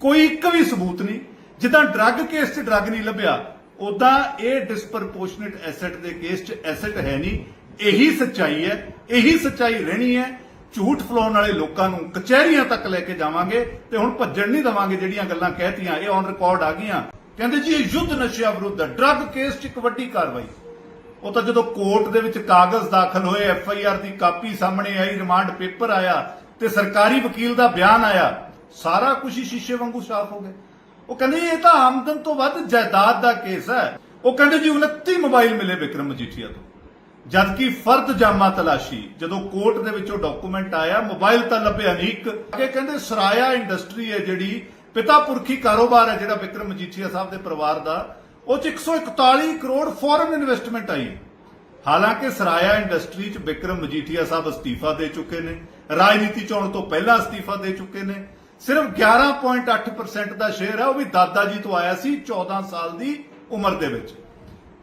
ਕੋਈ ਇੱਕ ਵੀ ਸਬੂਤ ਨਹੀਂ। ਜਿੱਦਾਂ ਡਰੱਗ ਕੇਸ 'ਚ ਡਰੱਗ ਨਹੀਂ ਲੱਭਿਆ ਉਦਾਂ ਇਹ ਡਿਸਪਰਪੋਰਸ਼ਨੇਟ ਐਸੈਟ ਦੇ ਕੇਸ 'ਚ ਐਸੈਟ ਹੈ ਨਹੀਂ। ਇਹੀ ਸੱਚਾਈ ਹੈ, ਇਹੀ ਸੱਚਾਈ ਰਹਿਣੀ ਹੈ। ਝੂਠ ਫਲਾਉਣ ਵਾਲੇ ਲੋਕਾਂ ਨੂੰ ਕਚਹਿਰੀਆਂ ਤੱਕ ਲੈ ਕੇ ਜਾਵਾਂਗੇ ਤੇ ਹੁਣ ਭੱਜਣ ਨਹੀਂ ਦਵਾਂਗੇ ਜਿਹੜੀਆਂ ਗੱਲਾਂ ਕਹਿਤੀਆਂ, ਇਹ ਔਨ ਰਿਕਾਰਡ ਆ ਗਈਆਂ। ਕਹਿੰਦੇ ਜੀ, ਇਹ ਯੁੱਧ ਨਸ਼ਿਆਂ ਵਿਰੁੱਧ ਡਰੱਗ ਕੇਸ 'ਚ ਇੱਕ ਵੱਡੀ ਕਾਰਵਾਈ। ਉਹ ਤਾਂ ਜਦੋਂ ਕੋਰਟ ਦੇ ਵਿੱਚ ਕਾਗਜ਼ ਦਾਖਲ ਹੋਏ ਐਫ ਆਈ ਆਰ ਦੀ ਕਾਪੀ ਸਾਹਮਣੇ ਆਈ ਰਿਮਾਂਡ ਪੇਪਰ ਆਇਆ ਤੇ ਸਰਕਾਰੀ ਵਕੀਲ ਦਾ ਬਿਆਨ ਆਇਆ, ਸਾਰਾ ਕੁਝ ਹੀ ਸ਼ੀਸ਼ੇ ਵਾਂਗੂ ਸਾਫ਼ ਹੋ ਗਿਆ। ਉਹ ਕਹਿੰਦੇ, ਇਹ ਤਾਂ ਆਮਦਨ ਤੋਂ ਵੱਧ ਜਾਇਦਾਦ ਦਾ ਕੇਸ ਹੈ। ਉਹ ਕਹਿੰਦੇ ਜੀ 29 ਮੋਬਾਈਲ ਮਿਲੇ ਵਿਕਰਮ ਮਜੀਠੀਆ ਤੋਂ। ਜਦਕਿ ਫਰਦ ਜਾਮਾ ਤਲਾਸ਼ੀ, ਜਦੋਂ ਕੋਰਟ ਦੇ ਵਿੱਚੋਂ ਡਾਕੂਮੈਂਟ ਆਇਆ ਮੋਬਾਈਲ ਤਾਂ ਲੱਭਿਆ ਨਹੀਂ ਇੱਕ। ਅੱਗੇ ਕਹਿੰਦੇ ਸਰਾਇਆ ਇੰਡਸਟਰੀ ਹੈ ਜਿਹੜੀ, ਪਿਤਾ ਪੁਰਖੀ ਕਾਰੋਬਾਰ ਹੈ ਜਿਹੜਾ ਵਿਕਰਮ ਮਜੀਠੀਆ ਸਾਹਿਬ ਦੇ ਪਰਿਵਾਰ ਦਾ, ਉਹ ਚ 141 ਕਰੋੜ ਫੋਰਨ ਇਨਵੈਸਟਮੈਂਟ ਆਈ ਹਾਲਾਂਕਿ ਸਰਾਇਆ ਇੰਡਸਟਰੀ ਚ ਵਿਕਰਮ ਮਜੀਠੀਆ ਸਾਹਿਬ ਅਸਤੀਫਾ ਦੇ ਚੁੱਕੇ ਨੇ, ਰਾਜਨੀਤੀ ਚ ਆਉਣ ਤੋਂ ਪਹਿਲਾਂ ਅਸਤੀਫਾ ਦੇ ਚੁੱਕੇ ਨੇ। ਸਿਰਫ 11.8% ਦਾ ਸ਼ੇਅਰ ਹੈ, ਉਹ ਵੀ ਦਾਦਾ ਜੀ ਤੋਂ ਆਇਆ ਸੀ 14 ਸਾਲ ਦੀ ਉਮਰ ਦੇ ਵਿੱਚ।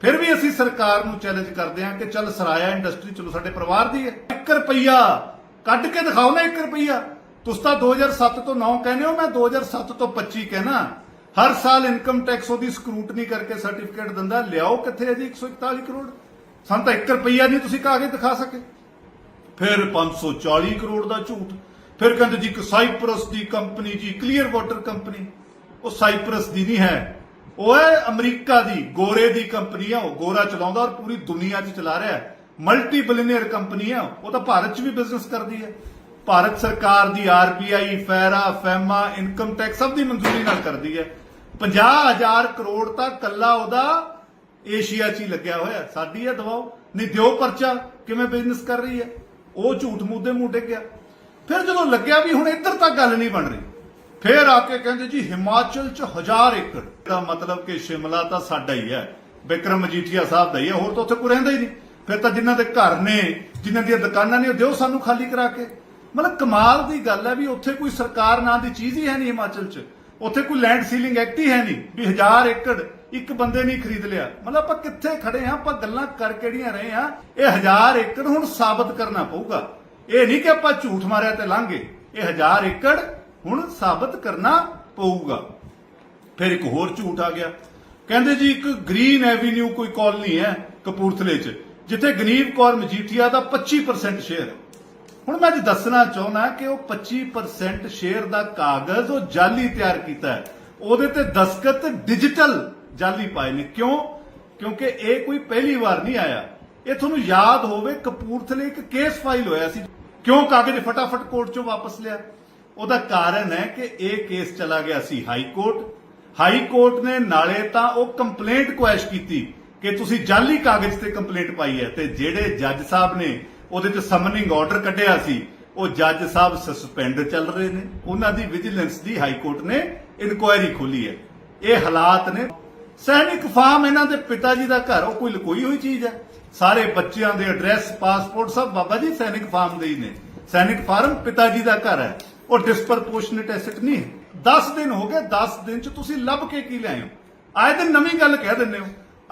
ਫਿਰ ਵੀ ਅਸੀਂ ਸਰਕਾਰ ਨੂੰ ਚੈਲੰਜ ਕਰਦੇ ਹਾਂ ਕਿ ਚੱਲ ਸਰਾਇਆ ਇੰਡਸਟਰੀ ਚਲੋ ਸਾਡੇ ਪਰਿਵਾਰ ਦੀ ਹੈ। 1 ਰੁਪਈਆ ਕੱਢ ਕੇ ਦਿਖਾਓ ਨਾ 1 ਰੁਪਈਆ। ਤੁਸੀਂ ਤਾਂ 2007 ਤੋਂ 9 ਕਹਿੰਦੇ ਹੋ, ਮੈਂ 2007 ਤੋਂ 25 ਕਹਿਣਾ। ਹਰ ਸਾਲ ਇਨਕਮ ਟੈਕਸ ਉਹਦੀ ਸਕਰੂਟਨੀ ਕਰਕੇ ਸਰਟੀਫਿਕੇਟ ਦਿੰਦਾ, ਲਿਆਓ ਕਿੱਥੇ ਹੈ ਜੀ 141 ਕਰੋੜ? ਸਾਨੂੰ ਤਾਂ 1 ਰੁਪਈਆ ਨਹੀਂ ਤੁਸੀਂ ਕਾਗਜ਼ ਦਿਖਾ ਸਕੇ। ਫਿਰ 540 ਕਰੋੜ ਦਾ ਝੂਠ। ਫਿਰ ਕਹਿੰਦੇ ਜੀ ਇੱਕ ਸਾਈਪਰਸ ਦੀ ਕੰਪਨੀ ਜੀ ਕਲੀਅਰ ਵਾਟਰ ਕੰਪਨੀ ਉਹ ਸਾਈਪਰਸ ਦੀ ਨਹੀਂ ਹੈ। ਉਹ ਹੈ ਅਮਰੀਕਾ ਦੀ, ਗੋਰੇ ਦੀ ਕੰਪਨੀ ਆ ਉਹ, ਗੋਰਾ ਚਲਾਉਂਦਾ ਔਰ ਪੂਰੀ ਦੁਨੀਆ 'ਚ ਚਲਾ ਰਿਹਾ ਹੈ। ਮਲਟੀ ਬਿਲੀਅਨਰ ਕੰਪਨੀ ਆ ਉਹ ਤਾਂ ਭਾਰਤ 'ਚ ਵੀ ਬਿਜ਼ਨਸ ਕਰਦੀ ਹੈ। ਭਾਰਤ ਸਰਕਾਰ ਦੀ RBI FERA, FEMA income tax ਸਭ ਦੀ ਮਨਜ਼ੂਰੀ ਨਾਲ ਕਰਦੀ ਹੈ। 50000 ਕਰੋੜ ਤਾਂ ਕੱਲਾ ਉਹਦਾ ਏਸ਼ੀਆ 'ਚ ਹੀ ਲੱਗਿਆ ਹੋਇਆ ਸਾਡੀ ਹੈ, ਦਵਾਓ। ਨਹੀਂ, ਦਿਓ ਪਰਚਾ, ਕਿਵੇਂ ਬਿਜ਼ਨਸ ਕਰ ਰਹੀ ਹੈ? ਉਹ ਝੂਠ ਮੂਦੇ ਮੂੰਹ ਡਿੱਗਿਆ ਫਿਰ ਜਦੋਂ ਲੱਗਿਆ ਵੀ ਹੁਣ ਇੱਧਰ ਤੱਕ ਗੱਲ ਨਹੀਂ ਬਣ ਰਹੀ। ਫੇਰ ਆ ਕੇ ਕਹਿੰਦੇ ਜੀ ਹਿਮਾਚਲ 'ਚ ਹਜ਼ਾਰ ਏਕੜ। ਦਾ ਮਤਲਬ ਕਿ ਸ਼ਿਮਲਾ ਤਾਂ ਸਾਡਾ ਹੀ ਹੈ। ਵਿਕਰਮ ਮਜੀਠੀਆ ਸਾਹਿਬ ਦਾ ਹੀ ਹੈ। ਹੋਰ ਤਾਂ ਉੱਥੇ ਕੋਈ ਰਹਿੰਦਾ ਹੀ ਨਹੀਂ। ਫਿਰ ਤਾਂ ਜਿਨ੍ਹਾਂ ਦੇ ਘਰ ਨੇ, ਜਿਨ੍ਹਾਂ ਦੀਆਂ ਦੁਕਾਨਾਂ ਨੇ, ਉਹ ਦਿਓ ਸਾਨੂੰ ਖਾਲੀ ਕਰਾ ਕੇ। ਮਤਲਬ ਕਮਾਲ ਦੀ ਗੱਲ ਹੈ ਵੀ ਉੱਥੇ ਕੋਈ ਸਰਕਾਰ ਨਾਂ ਦੀ ਚੀਜ਼ ਹੀ ਹੈ ਨਹੀਂ ਹਿਮਾਚਲ 'ਚ। ਉੱਥੇ ਕੋਈ ਲੈਂਡ ਸੀਲਿੰਗ ਐਕਟ ਹੀ ਹੈ ਨਹੀਂ ਵੀ ਹਜ਼ਾਰ ਏਕੜ ਇੱਕ ਬੰਦੇ ਨਹੀਂ ਖਰੀਦ ਲਿਆ। ਮਤਲਬ ਆਪਾਂ ਕਿੱਥੇ ਖੜੇ ਆ ਆਪਾਂ ਗੱਲਾਂ ਕਰ ਕਿਹੜੀਆਂ ਰਹੇ ਆ ਇਹ ਹਜ਼ਾਰ ਏਕੜ ਹੁਣ ਸਾਬਤ ਕਰਨਾ ਪਊਗਾ। ਇਹ ਨਹੀਂ ਕਿ ਆਪਾਂ ਝੂਠ ਮਾਰਿਆ ਤੇ ਲਾਂਗੇ ਇਹ ਹਜ਼ਾਰ ਏਕੜ ਹੁਣ ਸਾਬਤ ਕਰਨਾ ਪਊਗਾ। ਫਿਰ ਇੱਕ ਹੋਰ ਝੂਠ ਆ ਗਿਆ। ਕਹਿੰਦੇ ਜੀ, ਇੱਕ ਗ੍ਰੀਨ ਐਵੀਨਿਊ ਕੋਈ ਕਾਲਨੀ ਹੈ ਕਪੂਰਥਲੇ 'ਚ। ਜਿੱਥੇ ਗਨੀਵ ਕੌਰ ਮਜੀਠੀਆ ਦਾ 25% ਸ਼ੇਅਰ ਹੈ। ਹੁਣ ਮੈਂ ਅੱਜ ਦੱਸਣਾ ਚਾਹੁੰਦਾ ਕਿ ਉਹ 25% ਸ਼ੇਅਰ ਦਾ ਕਾਗਜ਼ ਉਹ ਜਾਲੀ ਤਿਆਰ ਕੀਤਾ ਹੈ। ਉਹਦੇ ਤੇ ਦਸਖਤ ਡਿਜੀਟਲ ਜਾਲੀ ਪਾਏ ਨੇ। ਕਿਉਂ? ਕਿਉਂਕਿ ਇਹ ਕੋਈ ਪਹਿਲੀ ਵਾਰ ਨਹੀਂ ਆਇਆ। ਇਹ ਤੁਹਾਨੂੰ ਯਾਦ ਹੋਵੇ, ਕਪੂਰਥਲੇ ਇੱਕ ਕੇਸ ਫਾਈਲ ਹੋਇਆ ਸੀ। ਕਿਉਂ ਕਾਗਜ਼ ਫਟਾਫਟ ਕੋਰਟ ਚੋਂ ਵਾਪਸ ਲਿਆ? ਉਹਦਾ ਕਾਰਨ ਹੈ ਕਿ ਇਹ ਕੇਸ ਚਲਾ ਗਿਆ ਸੀ ਹਾਈ ਕੋਰਟ। ਹਾਈ ਕੋਰਟ ਨੇ ਨਾਲੇ ਤਾਂ ਉਹ ਕੰਪਲੇਂਟ ਕੁਐਸ਼ ਕੀਤੀ ਕਿ ਤੁਸੀਂ ਜਾਲੀ ਕਾਗਜ਼ ਤੇ ਕੰਪਲੇਂਟ ਪਾਈ ਹੈ ਤੇ ਜਿਹੜੇ ਜੱਜ ਸਾਹਿਬ ਨੇ ਉਹਦੇ ਤੇ ਸਮਨਿੰਗ ਆਰਡਰ ਕੱਢਿਆ ਸੀ, ਉਹ ਜੱਜ ਸਾਹਿਬ ਸਸਪੈਂਡ ਚੱਲ ਰਹੇ ਨੇ। ਉਹਨਾਂ ਦੀ ਵਿਜੀਲੈਂਸ ਦੀ ਹਾਈ ਕੋਰਟ ਨੇ ਇਨਕੁਆਇਰੀ ਖੋਲੀ ਹੈ। ਇਹ ਹਾਲਾਤ ਨੇ। ਸੈਨਿਕ ਫਾਰਮ ਇਹਨਾਂ ਦੇ ਪਿਤਾ ਜੀ ਦਾ ਘਰ, ਉਹ ਕੋਈ ਲਕੋਈ ਹੋਈ ਚੀਜ਼ ਹੈ। ਸਾਰੇ ਬੱਚਿਆਂ ਦੇ ਐਡਰੈਸ, ਪਾਸਪੋਰਟ ਸਭ ਬਾਬਾ ਜੀ ਸੈਨਿਕ ਫਾਰਮ ਦੇ ਹੀ ਨੇ। ਸੈਨਿਕ ਫਾਰਮ ਪਿਤਾ ਜੀ ਦਾ ਘਰ ਹੈ। ਉਹ ਡਿਸਪਰਪੋਰਸ਼ਨੇਟ ਐਸੈਟ ਨਹੀਂ ਹੈ। 10 ਦਿਨ ਹੋ ਗਏ 10 ਦਿਨ ਚ ਤੁਸੀਂ ਲੱਭ ਕੇ ਕੀ ਲਿਆਏ ਹੋ? ਆਏ ਦਿਨ ਨਵੀਂ ਗੱਲ ਕਹਿ ਦਿੰਦੇ ਹੋ।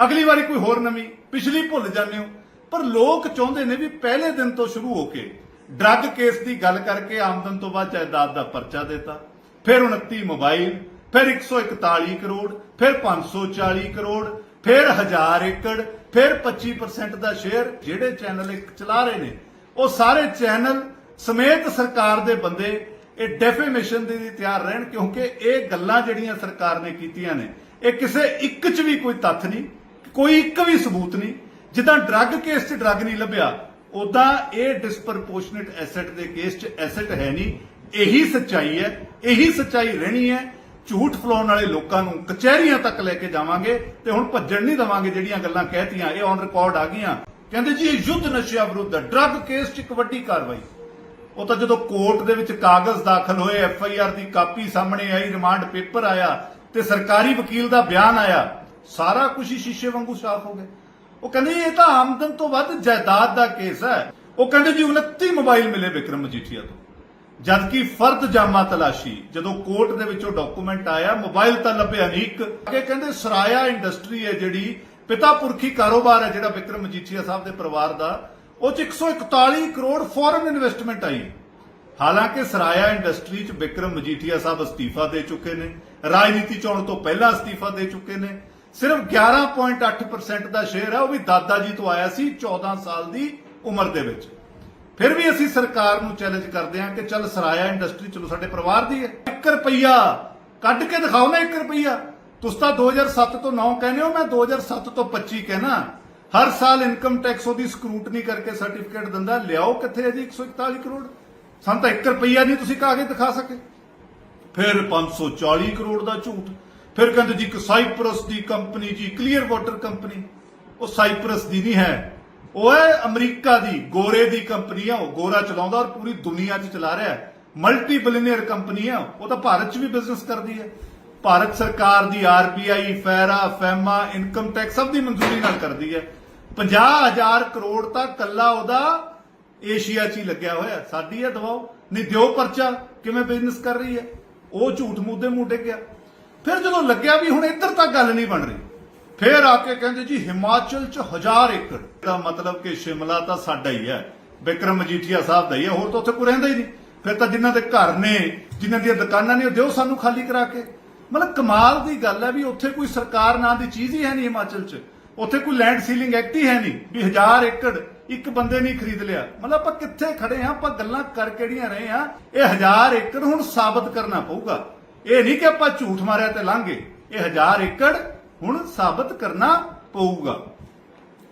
ਅਗਲੀ ਵਾਰੀ ਕੋਈ ਹੋਰ ਨਵੀਂ, ਪਿਛਲੀ ਭੁੱਲ ਜਾਂਦੇ ਹੋ। ਪਰ ਲੋਕ ਚਾਹੁੰਦੇ ਨੇ ਵੀ ਪਹਿਲੇ ਦਿਨ ਤੋਂ ਸ਼ੁਰੂ ਹੋ ਕੇ ਡਰੱਗ ਕੇਸ ਦੀ ਗੱਲ ਕਰਕੇ ਆਮਦਨ ਤੋਂ ਬਾਅਦ ਜਾਇਦਾਦ ਦਾ ਪਰਚਾ ਦਿੱਤਾ। ਫਿਰ 29 ਮੋਬਾਈਲ, ਫਿਰ 141 ਕਰੋੜ, ਫਿਰ 540 ਕਰੋੜ, ਫਿਰ 1000 ਏਕੜ, ਫਿਰ 25% ਦਾ ਸ਼ੇਅਰ ਜਿਹੜੇ ਚੈਨਲ ਇੱਕ ਚਲਾ ਰਹੇ ਨੇ, ਉਹ ਸਾਰੇ ਚੈਨਲ ਸਮੇਤ ਸਰਕਾਰ ਦੇ ਬੰਦੇ ਇਹ ਡੈਫੇਮੇਸ਼ਨ ਦੇ ਲਈ ਤਿਆਰ ਰਹਿਣ, ਕਿਉਂਕਿ ਇਹ ਗੱਲਾਂ ਜਿਹੜੀਆਂ ਸਰਕਾਰ ਨੇ ਕੀਤੀਆਂ ਨੇ, ਇਹ ਕਿਸੇ ਇੱਕ 'ਚ ਵੀ ਕੋਈ ਤੱਥ ਨਹੀਂ, ਕੋਈ ਇੱਕ ਵੀ ਸਬੂਤ ਨਹੀਂ। ਜਿੱਦਾਂ ਡਰੱਗ ਕੇਸ 'ਚ ਡਰੱਗ ਨਹੀਂ ਲੱਭਿਆ ਉਦਾਂ ਇਹ ਡਿਸਪਰਪੋਰਸ਼ਨੇਟ ਐਸੈਟ ਦੇ ਕੇਸ 'ਚ ਐਸੈਟ ਹੈ ਨਹੀਂ। ਇਹੀ ਸੱਚਾਈ ਹੈ, ਇਹੀ ਸੱਚਾਈ ਰਹਿਣੀ ਹੈ। ਝੂਠ ਫਲਾਉਣ ਵਾਲੇ ਲੋਕਾਂ ਨੂੰ ਕਚਹਿਰੀਆਂ ਤੱਕ ਲੈ ਕੇ ਜਾਵਾਂਗੇ ਤੇ ਹੁਣ ਭੱਜਣ ਨਹੀਂ ਦਵਾਂਗੇ ਜਿਹੜੀਆਂ ਗੱਲਾਂ ਕਹਿਤੀਆਂ, ਇਹ ਔਨ ਰਿਕਾਰਡ ਆ ਗਈਆਂ। ਕਹਿੰਦੇ ਜੀ, ਇਹ ਯੁੱਧ ਨਸ਼ਿਆਂ ਵਿਰੁੱਧ ਡਰੱਗ ਕੇਸ 'ਚ ਇੱਕ ਵੱਡੀ ਕਾਰਵਾਈ। ਉਹ ਤਾਂ ਜਦੋਂ ਕੋਰਟ ਦੇ ਵਿੱਚ ਕਾਗਜ਼ ਦਾਖਲ ਹੋਏ, ਐਫ ਆਈ ਆਰ ਦੀ ਕਾਪੀ ਸਾਹਮਣੇ ਆਈ, ਰਿਮਾਂਡ ਪੇਪਰ ਆਇਆ ਤੇ ਸਰਕਾਰੀ ਵਕੀਲ ਦਾ ਬਿਆਨ ਆਇਆ, ਸਾਰਾ ਕੁਝ ਹੀ ਸ਼ੀਸ਼ੇ ਵਾਂਗੂ ਸਾਫ਼ ਹੋ ਗਿਆ। ਉਹ ਕਹਿੰਦੇ, ਇਹ ਤਾਂ ਆਮਦਨ ਤੋਂ ਵੱਧ ਜਾਇਦਾਦ ਦਾ ਕੇਸ ਹੈ। ਉਹ ਕਹਿੰਦੇ, ਜੀ 29 ਮੋਬਾਈਲ ਮਿਲੇ ਵਿਕਰਮ ਮਜੀਠੀਆ ਤੋਂ। ਜਦਕਿ ਫਰਦ ਜਾਮਾ ਤਲਾਸ਼ੀ, ਜਦੋਂ ਕੋਰਟ ਦੇ ਵਿੱਚੋਂ ਡਾਕੂਮੈਂਟ ਆਇਆ, ਮੋਬਾਈਲ ਤਾਂ ਲੱਭਿਆ ਨਹੀਂ ਇੱਕ। ਅੱਗੇ ਕਹਿੰਦੇ, ਸਰਾਇਆ ਇੰਡਸਟਰੀ ਹੈ ਜਿਹੜੀ, ਪਿਤਾ ਪੁਰਖੀ ਕਾਰੋਬਾਰ ਹੈ ਜਿਹੜਾ ਵਿਕਰਮ ਮਜੀਠੀਆ ਸਾਹਿਬ ਦੇ ਪਰਿਵਾਰ ਦਾ ਉਹ ਚ 141 ਕਰੋੜ ਫੋਰਨ ਇਨਵੈਸਟਮੈਂਟ ਆਈ ਹਾਲਾਂਕਿ ਸਰਾਇਆ ਇੰਡਸਟਰੀ ਚ ਵਿਕਰਮ ਮਜੀਠੀਆ ਸਾਹਿਬ ਅਸਤੀਫਾ ਦੇ ਚੁੱਕੇ ਨੇ, ਰਾਜਨੀਤੀ ਚ ਤੋਂ ਪਹਿਲਾਂ ਅਸਤੀਫਾ ਦੇ ਚੁੱਕੇ ਨੇ, ਸਿਰਫ 11.8% ਦਾ ਸ਼ੇਅਰ ਹੈ ਉਹ ਵੀ ਦਾਦਾ ਜੀ ਤੋਂ ਆਇਆ ਸੀ 14 ਸਾਲ ਦੀ ਉਮਰ ਦੇ ਵਿੱਚ। ਫਿਰ ਵੀ ਅਸੀਂ ਸਰਕਾਰ ਨੂੰ ਚੈਲੰਜ ਕਰਦੇ ਹਾਂ ਕਿ ਚੱਲ ਸਰਾਇਆ ਇੰਡਸਟਰੀ ਚਲੋ ਸਾਡੇ ਪਰਿਵਾਰ ਦੀ ਹੈ। 1 ਰੁਪਈਆ ਕੱਢ ਕੇ ਦਿਖਾਓ ਨਾ 1 ਰੁਪਈਆ। ਤੁਸੀਂ ਤਾਂ 2007 ਤੋਂ 9 ਕਹਿੰਦੇ ਹੋ, ਮੈਂ 2007 ਤੋਂ 25 ਕਹਿਣਾ। ਹਰ ਸਾਲ ਇਨਕਮ ਟੈਕਸ ਉਹਦੀ ਸਕਰੂਟਨੀ ਕਰਕੇ ਸਰਟੀਫਿਕੇਟ ਦਿੰਦਾ, ਲਿਆਓ ਕਿੱਥੇ ਹੈ ਜੀ 141 ਕਰੋੜ? ਸਾਨੂੰ ਤਾਂ 1 ਰੁਪਈਆ ਨਹੀਂ ਤੁਸੀਂ ਕਾਗਜ਼ ਦਿਖਾ ਸਕੇ। ਫਿਰ 540 ਕਰੋੜ ਦਾ ਝੂਠ। ਫਿਰ ਕਹਿੰਦੇ ਜੀ ਕਿ ਸਾਈਪਰਸ ਦੀ ਕੰਪਨੀ ਜੀ, ਕਲੀਅਰ ਵਾਟਰ ਕੰਪਨੀ। ਉਹ ਸਾਈਪਰਸ ਦੀ ਨਹੀਂ ਹੈ। ਉਹ ਹੈ ਅਮਰੀਕਾ ਦੀ, ਗੋਰੇ ਦੀ ਕੰਪਨੀ ਆ, ਉਹ ਗੋਰਾ ਚਲਾਉਂਦਾ ਔਰ ਪੂਰੀ ਦੁਨੀਆ 'ਚ ਚਲਾ ਰਿਹਾ ਹੈ। ਮਲਟੀ ਬਿਲੀਅਨਰ ਕੰਪਨੀ ਆ, ਉਹ ਤਾਂ ਭਾਰਤ 'ਚ ਵੀ ਬਿਜ਼ਨਸ ਕਰਦੀ ਹੈ। ਭਾਰਤ ਸਰਕਾਰ ਦੀ RBI FERA, FEMA, income tax ਸਭ ਦੀ ਮਨਜ਼ੂਰੀ ਨਾਲ ਕਰਦੀ ਹੈ। 50000 ਕਰੋੜ ਤਾਂ ਕੱਲਾ ਉਹਦਾ ਏਸ਼ੀਆ 'ਚ ਹੀ ਲੱਗਿਆ ਹੋਇਆ। ਸਾਡੀ ਹੈ ਦਵਾਓ। ਨਹੀਂ, ਦਿਓ ਪਰਚਾ। ਕਿਵੇਂ ਬਿਜ਼ਨਸ ਕਰ ਰਹੀ ਹੈ? ਉਹ ਝੂਠ ਮੂਦੇ ਮੂਡੇ ਗਿਆ ਫਿਰ ਜਦੋਂ ਲੱਗਿਆ ਵੀ ਹੁਣ ਇੱਧਰ ਤੱਕ ਗੱਲ ਨਹੀਂ ਬਣ ਰਹੀ, ਫਿਰ ਆ ਕੇ ਕਹਿੰਦੇ ਜੀ, ਹਿਮਾਚਲ 'ਚ ਹਜ਼ਾਰ ਏਕੜ। ਦਾ ਮਤਲਬ ਕਿ ਸ਼ਿਮਲਾ ਤਾਂ ਸਾਡਾ ਹੀ ਹੈ। ਵਿਕਰਮ ਮਜੀਠੀਆ ਸਾਹਿਬ ਦਾ ਹੀ ਹੈ। ਹੋਰ ਤਾਂ ਉੱਥੇ ਕੋਈ ਰਹਿੰਦਾ ਹੀ ਨਹੀਂ। ਫਿਰ ਤਾਂ ਜਿਨ੍ਹਾਂ ਦੇ ਘਰ ਨੇ, ਜਿਨ੍ਹਾਂ ਦੀਆਂ ਦੁਕਾਨਾਂ ਨੇ, ਉਹ ਦਿਓ ਸਾਨੂੰ ਖਾਲੀ ਕਰਾ ਕੇ। ਮਤਲਬ ਕਮਾਲ ਦੀ ਗੱਲ ਹੈ ਵੀ ਉੱਥੇ ਕੋਈ ਸਰਕਾਰ ਨਾਂ ਦੀ ਚੀਜ਼ ਹੀ ਹੈ ਨਹੀਂ ਹਿਮਾਚਲ 'ਚ। ਉੱਥੇ ਕੋਈ ਲੈਂਡ ਸੀਲਿੰਗ ਐਕਟ ਹੀ ਹੈ ਨਹੀਂ ਵੀ ਹਜ਼ਾਰ ਏਕੜ ਇੱਕ ਬੰਦੇ ਨਹੀਂ ਖਰੀਦ ਲਿਆ। ਮਤਲਬ ਆਪਾਂ ਕਿੱਥੇ ਖੜੇ ਆ ਆਪਾਂ ਗੱਲਾਂ ਕਰ ਕਿਹੜੀਆਂ ਰਹੇ ਆ ਇਹ ਹਜ਼ਾਰ ਏਕੜ ਹੁਣ ਸਾਬਤ ਕਰਨਾ ਪਊਗਾ। ਇਹ ਨਹੀਂ ਕਿ ਆਪਾਂ ਝੂਠ ਮਾਰਿਆ ਤੇ ਲਾਂਗੇ ਇਹ ਹਜ਼ਾਰ ਏਕੜ ਹੁਣ ਸਾਬਤ ਕਰਨਾ ਪਊਗਾ।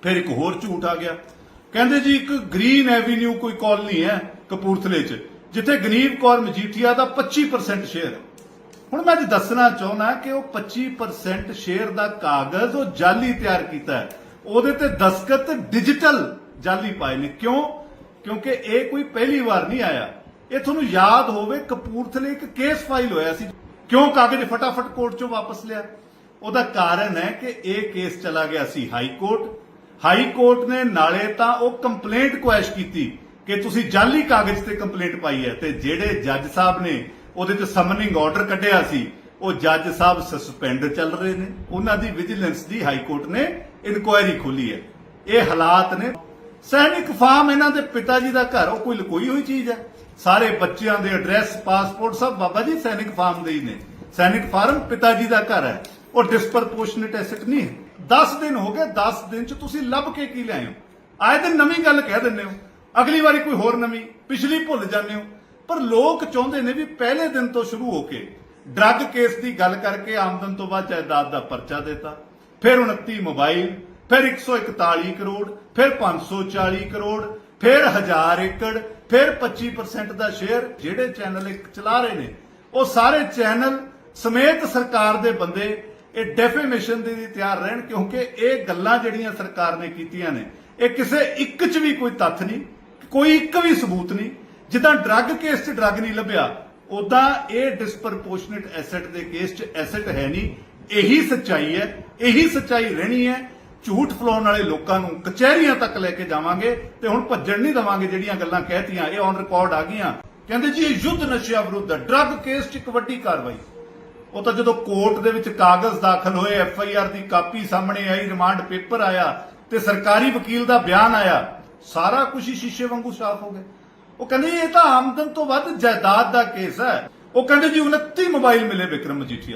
ਫਿਰ ਇੱਕ ਹੋਰ ਝੂਠ ਆ ਗਿਆ। ਕਹਿੰਦੇ ਜੀ, ਇੱਕ ਗ੍ਰੀਨ ਐਵੀਨਿਊ ਕੋਈ ਕਾਲਨੀ ਹੈ ਕਪੂਰਥਲੇ 'ਚ, ਜਿੱਥੇ ਗਨੀਵ ਕੌਰ ਮਜੀਠੀਆ ਦਾ 25% ਸ਼ੇਅਰ ਹੈ। ਹੁਣ ਮੈਂ ਅੱਜ ਦੱਸਣਾ ਚਾਹੁੰਦਾ ਕਿ ਉਹ 25% ਸ਼ੇਅਰ ਦਾ ਕਾਗਜ਼ ਉਹ ਜਾਲੀ ਤਿਆਰ ਕੀਤਾ ਹੈ। ਉਹਦੇ ਤੇ ਦਸਖਤ ਡਿਜੀਟਲ ਜਾਲੀ ਪਾਏ ਨੇ। ਕਿਉਂ? ਕਿਉਂਕਿ ਇਹ ਕੋਈ ਪਹਿਲੀ ਵਾਰ ਨਹੀਂ ਆਇਆ। ਇਹ ਤੁਹਾਨੂੰ ਯਾਦ ਹੋਵੇ, ਕਪੂਰਥਲੇ ਇੱਕ ਕੇਸ ਫਾਈਲ ਹੋਇਆ ਸੀ। ਕਿਉਂ ਕਾਗਜ਼ ਫਟਾਫਟ ਕੋਰਟ ਚੋਂ ਵਾਪਸ ਲਿਆ? ਉਹਦਾ ਕਾਰਨ ਹੈ ਕਿ ਇਹ ਕੇਸ ਚਲਾ ਗਿਆ ਸੀ ਹਾਈ ਕੋਰਟ ਹਾਈ ਕੋਰਟ ਨੇ ਨਾਲੇ ਤਾਂ ਉਹ ਕੰਪਲੇਂਟ ਕੁਐਸ਼ ਕੀਤੀ ਕਿ ਤੁਸੀਂ ਜਾਲੀ ਕਾਗਜ਼ ਤੇ ਕੰਪਲੇਂਟ ਪਾਈ ਹੈ ਤੇ ਜਿਹੜੇ ਜੱਜ ਸਾਹਿਬ ਨੇ ਉਹਦੇ ਤੇ ਸਮਨਿੰਗ ਆਰਡਰ ਕੱਢਿਆ ਸੀ। ਉਹ ਜੱਜ ਸਾਹਿਬ ਸਸਪੈਂਡ ਚੱਲ ਰਹੇ ਨੇ। ਉਹਨਾਂ ਦੀ ਵਿਜੀਲੈਂਸ ਦੀ ਹਾਈ ਕੋਰਟ ਨੇ ਇਨਕੁਆਇਰੀ ਖੋਲੀ ਹੈ। ਇਹ ਹਾਲਾਤ ਨੇ। ਸੈਨਿਕ ਫਾਰਮ ਇਹਨਾਂ ਦੇ ਪਿਤਾ ਜੀ ਦਾ ਘਰ, ਉਹ ਕੋਈ ਲਕੋਈ ਹੋਈ ਚੀਜ਼ ਹੈ। ਸਾਰੇ ਬੱਚਿਆਂ ਦੇ ਐਡਰੈਸ ਪਾਸਪੋਰਟ ਸਭ ਬਾਬਾ ਜੀ ਸੈਨਿਕ ਫਾਰਮ ਦੇ ਹੀ ਨੇ। ਸੈਨਿਕ ਫਾਰਮ ਪਿਤਾ ਜੀ ਦਾ ਘਰ ਹੈ। ਉਹ ਡਿਸਪਰਪੋਰਸ਼ਨੇਟ ਐਸੈਟ ਨਹੀਂ ਹੈ। 10 ਦਿਨ ਹੋ ਗਏ 10 ਦਿਨ ਚ ਤੁਸੀਂ ਲੱਭ ਕੇ ਕੀ ਲਿਆਏ ਹੋ? ਆਏ ਦਿਨ ਨਵੀਂ ਗੱਲ ਕਹਿ ਦਿੰਦੇ ਹੋ। ਅਗਲੀ ਵਾਰੀ ਕੋਈ ਹੋਰ ਨਵੀਂ, ਪਿਛਲੀ ਭੁੱਲ ਜਾਂਦੇ ਹੋ। ਪਰ ਲੋਕ ਚਾਹੁੰਦੇ ਨੇ ਵੀ ਪਹਿਲੇ ਦਿਨ ਤੋਂ ਸ਼ੁਰੂ ਹੋ ਕੇ ਡਰੱਗ ਕੇਸ ਦੀ ਗੱਲ ਕਰਕੇ ਆਮਦਨ ਤੋਂ ਬਾਅਦ ਜਾਇਦਾਦ ਦਾ ਪਰਚਾ ਦਿੱਤਾ। ਫਿਰ 29 ਮੋਬਾਈਲ, ਫਿਰ 141 ਕਰੋੜ, ਫਿਰ 540 ਕਰੋੜ, ਫਿਰ 1000 ਏਕੜ, ਫਿਰ 25% ਦਾ ਸ਼ੇਅਰ ਜਿਹੜੇ ਚੈਨਲ ਇੱਕ ਚਲਾ ਰਹੇ ਨੇ, ਉਹ ਸਾਰੇ ਚੈਨਲ ਸਮੇਤ ਸਰਕਾਰ ਦੇ ਬੰਦੇ ਇਹ ਡੈਫੇਮੇਸ਼ਨ ਦੇ ਲਈ ਤਿਆਰ ਰਹਿਣ ਕਿਉਂਕਿ ਇਹ ਗੱਲਾਂ ਜਿਹੜੀਆਂ ਸਰਕਾਰ ਨੇ ਕੀਤੀਆਂ ਨੇ, ਇਹ ਕਿਸੇ ਇੱਕ 'ਚ ਵੀ ਕੋਈ ਤੱਥ ਨਹੀਂ, ਕੋਈ ਇੱਕ ਵੀ ਸਬੂਤ ਨਹੀਂ। ਜਿੱਦਾਂ ਡਰੱਗ ਕੇਸ 'ਚ ਡਰੱਗ ਨਹੀਂ ਲੱਭਿਆ ਉਦਾਂ ਇਹ ਡਿਸਪਰਪੋਰਸ਼ਨੇਟ ਐਸੈਟ ਦੇ ਕੇਸ 'ਚ ਐਸੈਟ ਹੈ ਨਹੀਂ। ਇਹੀ ਸੱਚਾਈ ਹੈ, ਇਹੀ ਸੱਚਾਈ ਰਹਿਣੀ ਹੈ। ਝੂਠ ਫਲਾਉਣ ਵਾਲੇ ਲੋਕਾਂ ਨੂੰ ਕਚਹਿਰੀਆਂ ਤੱਕ ਲੈ ਕੇ ਜਾਵਾਂਗੇ ਤੇ ਹੁਣ ਭੱਜਣ ਨਹੀਂ ਦਵਾਂਗੇ ਜਿਹੜੀਆਂ ਗੱਲਾਂ ਕਹਿਤੀਆਂ, ਇਹ ਔਨ ਰਿਕਾਰਡ ਆ ਗਈਆਂ। ਕਹਿੰਦੇ ਜੀ, ਇਹ ਯੁੱਧ ਨਸ਼ਿਆਂ ਵਿਰੁੱਧ ਡਰੱਗ ਕੇਸ 'ਚ ਇੱਕ ਵੱਡੀ ਕਾਰਵਾਈ। ਉਹ ਤਾਂ ਜਦੋਂ ਕੋਰਟ ਦੇ ਵਿੱਚ ਕਾਗਜ਼ ਦਾਖਲ ਹੋਏ, ਐਫ ਆਈ ਆਰ ਦੀ ਕਾਪੀ ਸਾਹਮਣੇ ਆਈ, ਰਿਮਾਂਡ ਪੇਪਰ ਆਇਆ ਤੇ ਸਰਕਾਰੀ ਵਕੀਲ ਦਾ ਬਿਆਨ ਆਇਆ, ਸਾਰਾ ਕੁਝ ਹੀ ਸ਼ੀਸ਼ੇ ਵਾਂਗੂ ਸਾਫ਼ ਹੋ ਗਿਆ। ਉਹ ਕਹਿੰਦੇ ਇਹ ਤਾਂ ਆਮਦਨ ਤੋਂ ਵੱਧ ਜਾਇਦਾਦ ਦਾ ਕੇਸ ਹੈ। ਉਹ ਕਹਿੰਦੇ ਜੀ 29 ਮੋਬਾਈਲ ਮਿਲੇ ਵਿਕਰਮ ਮਜੀਠੀਆ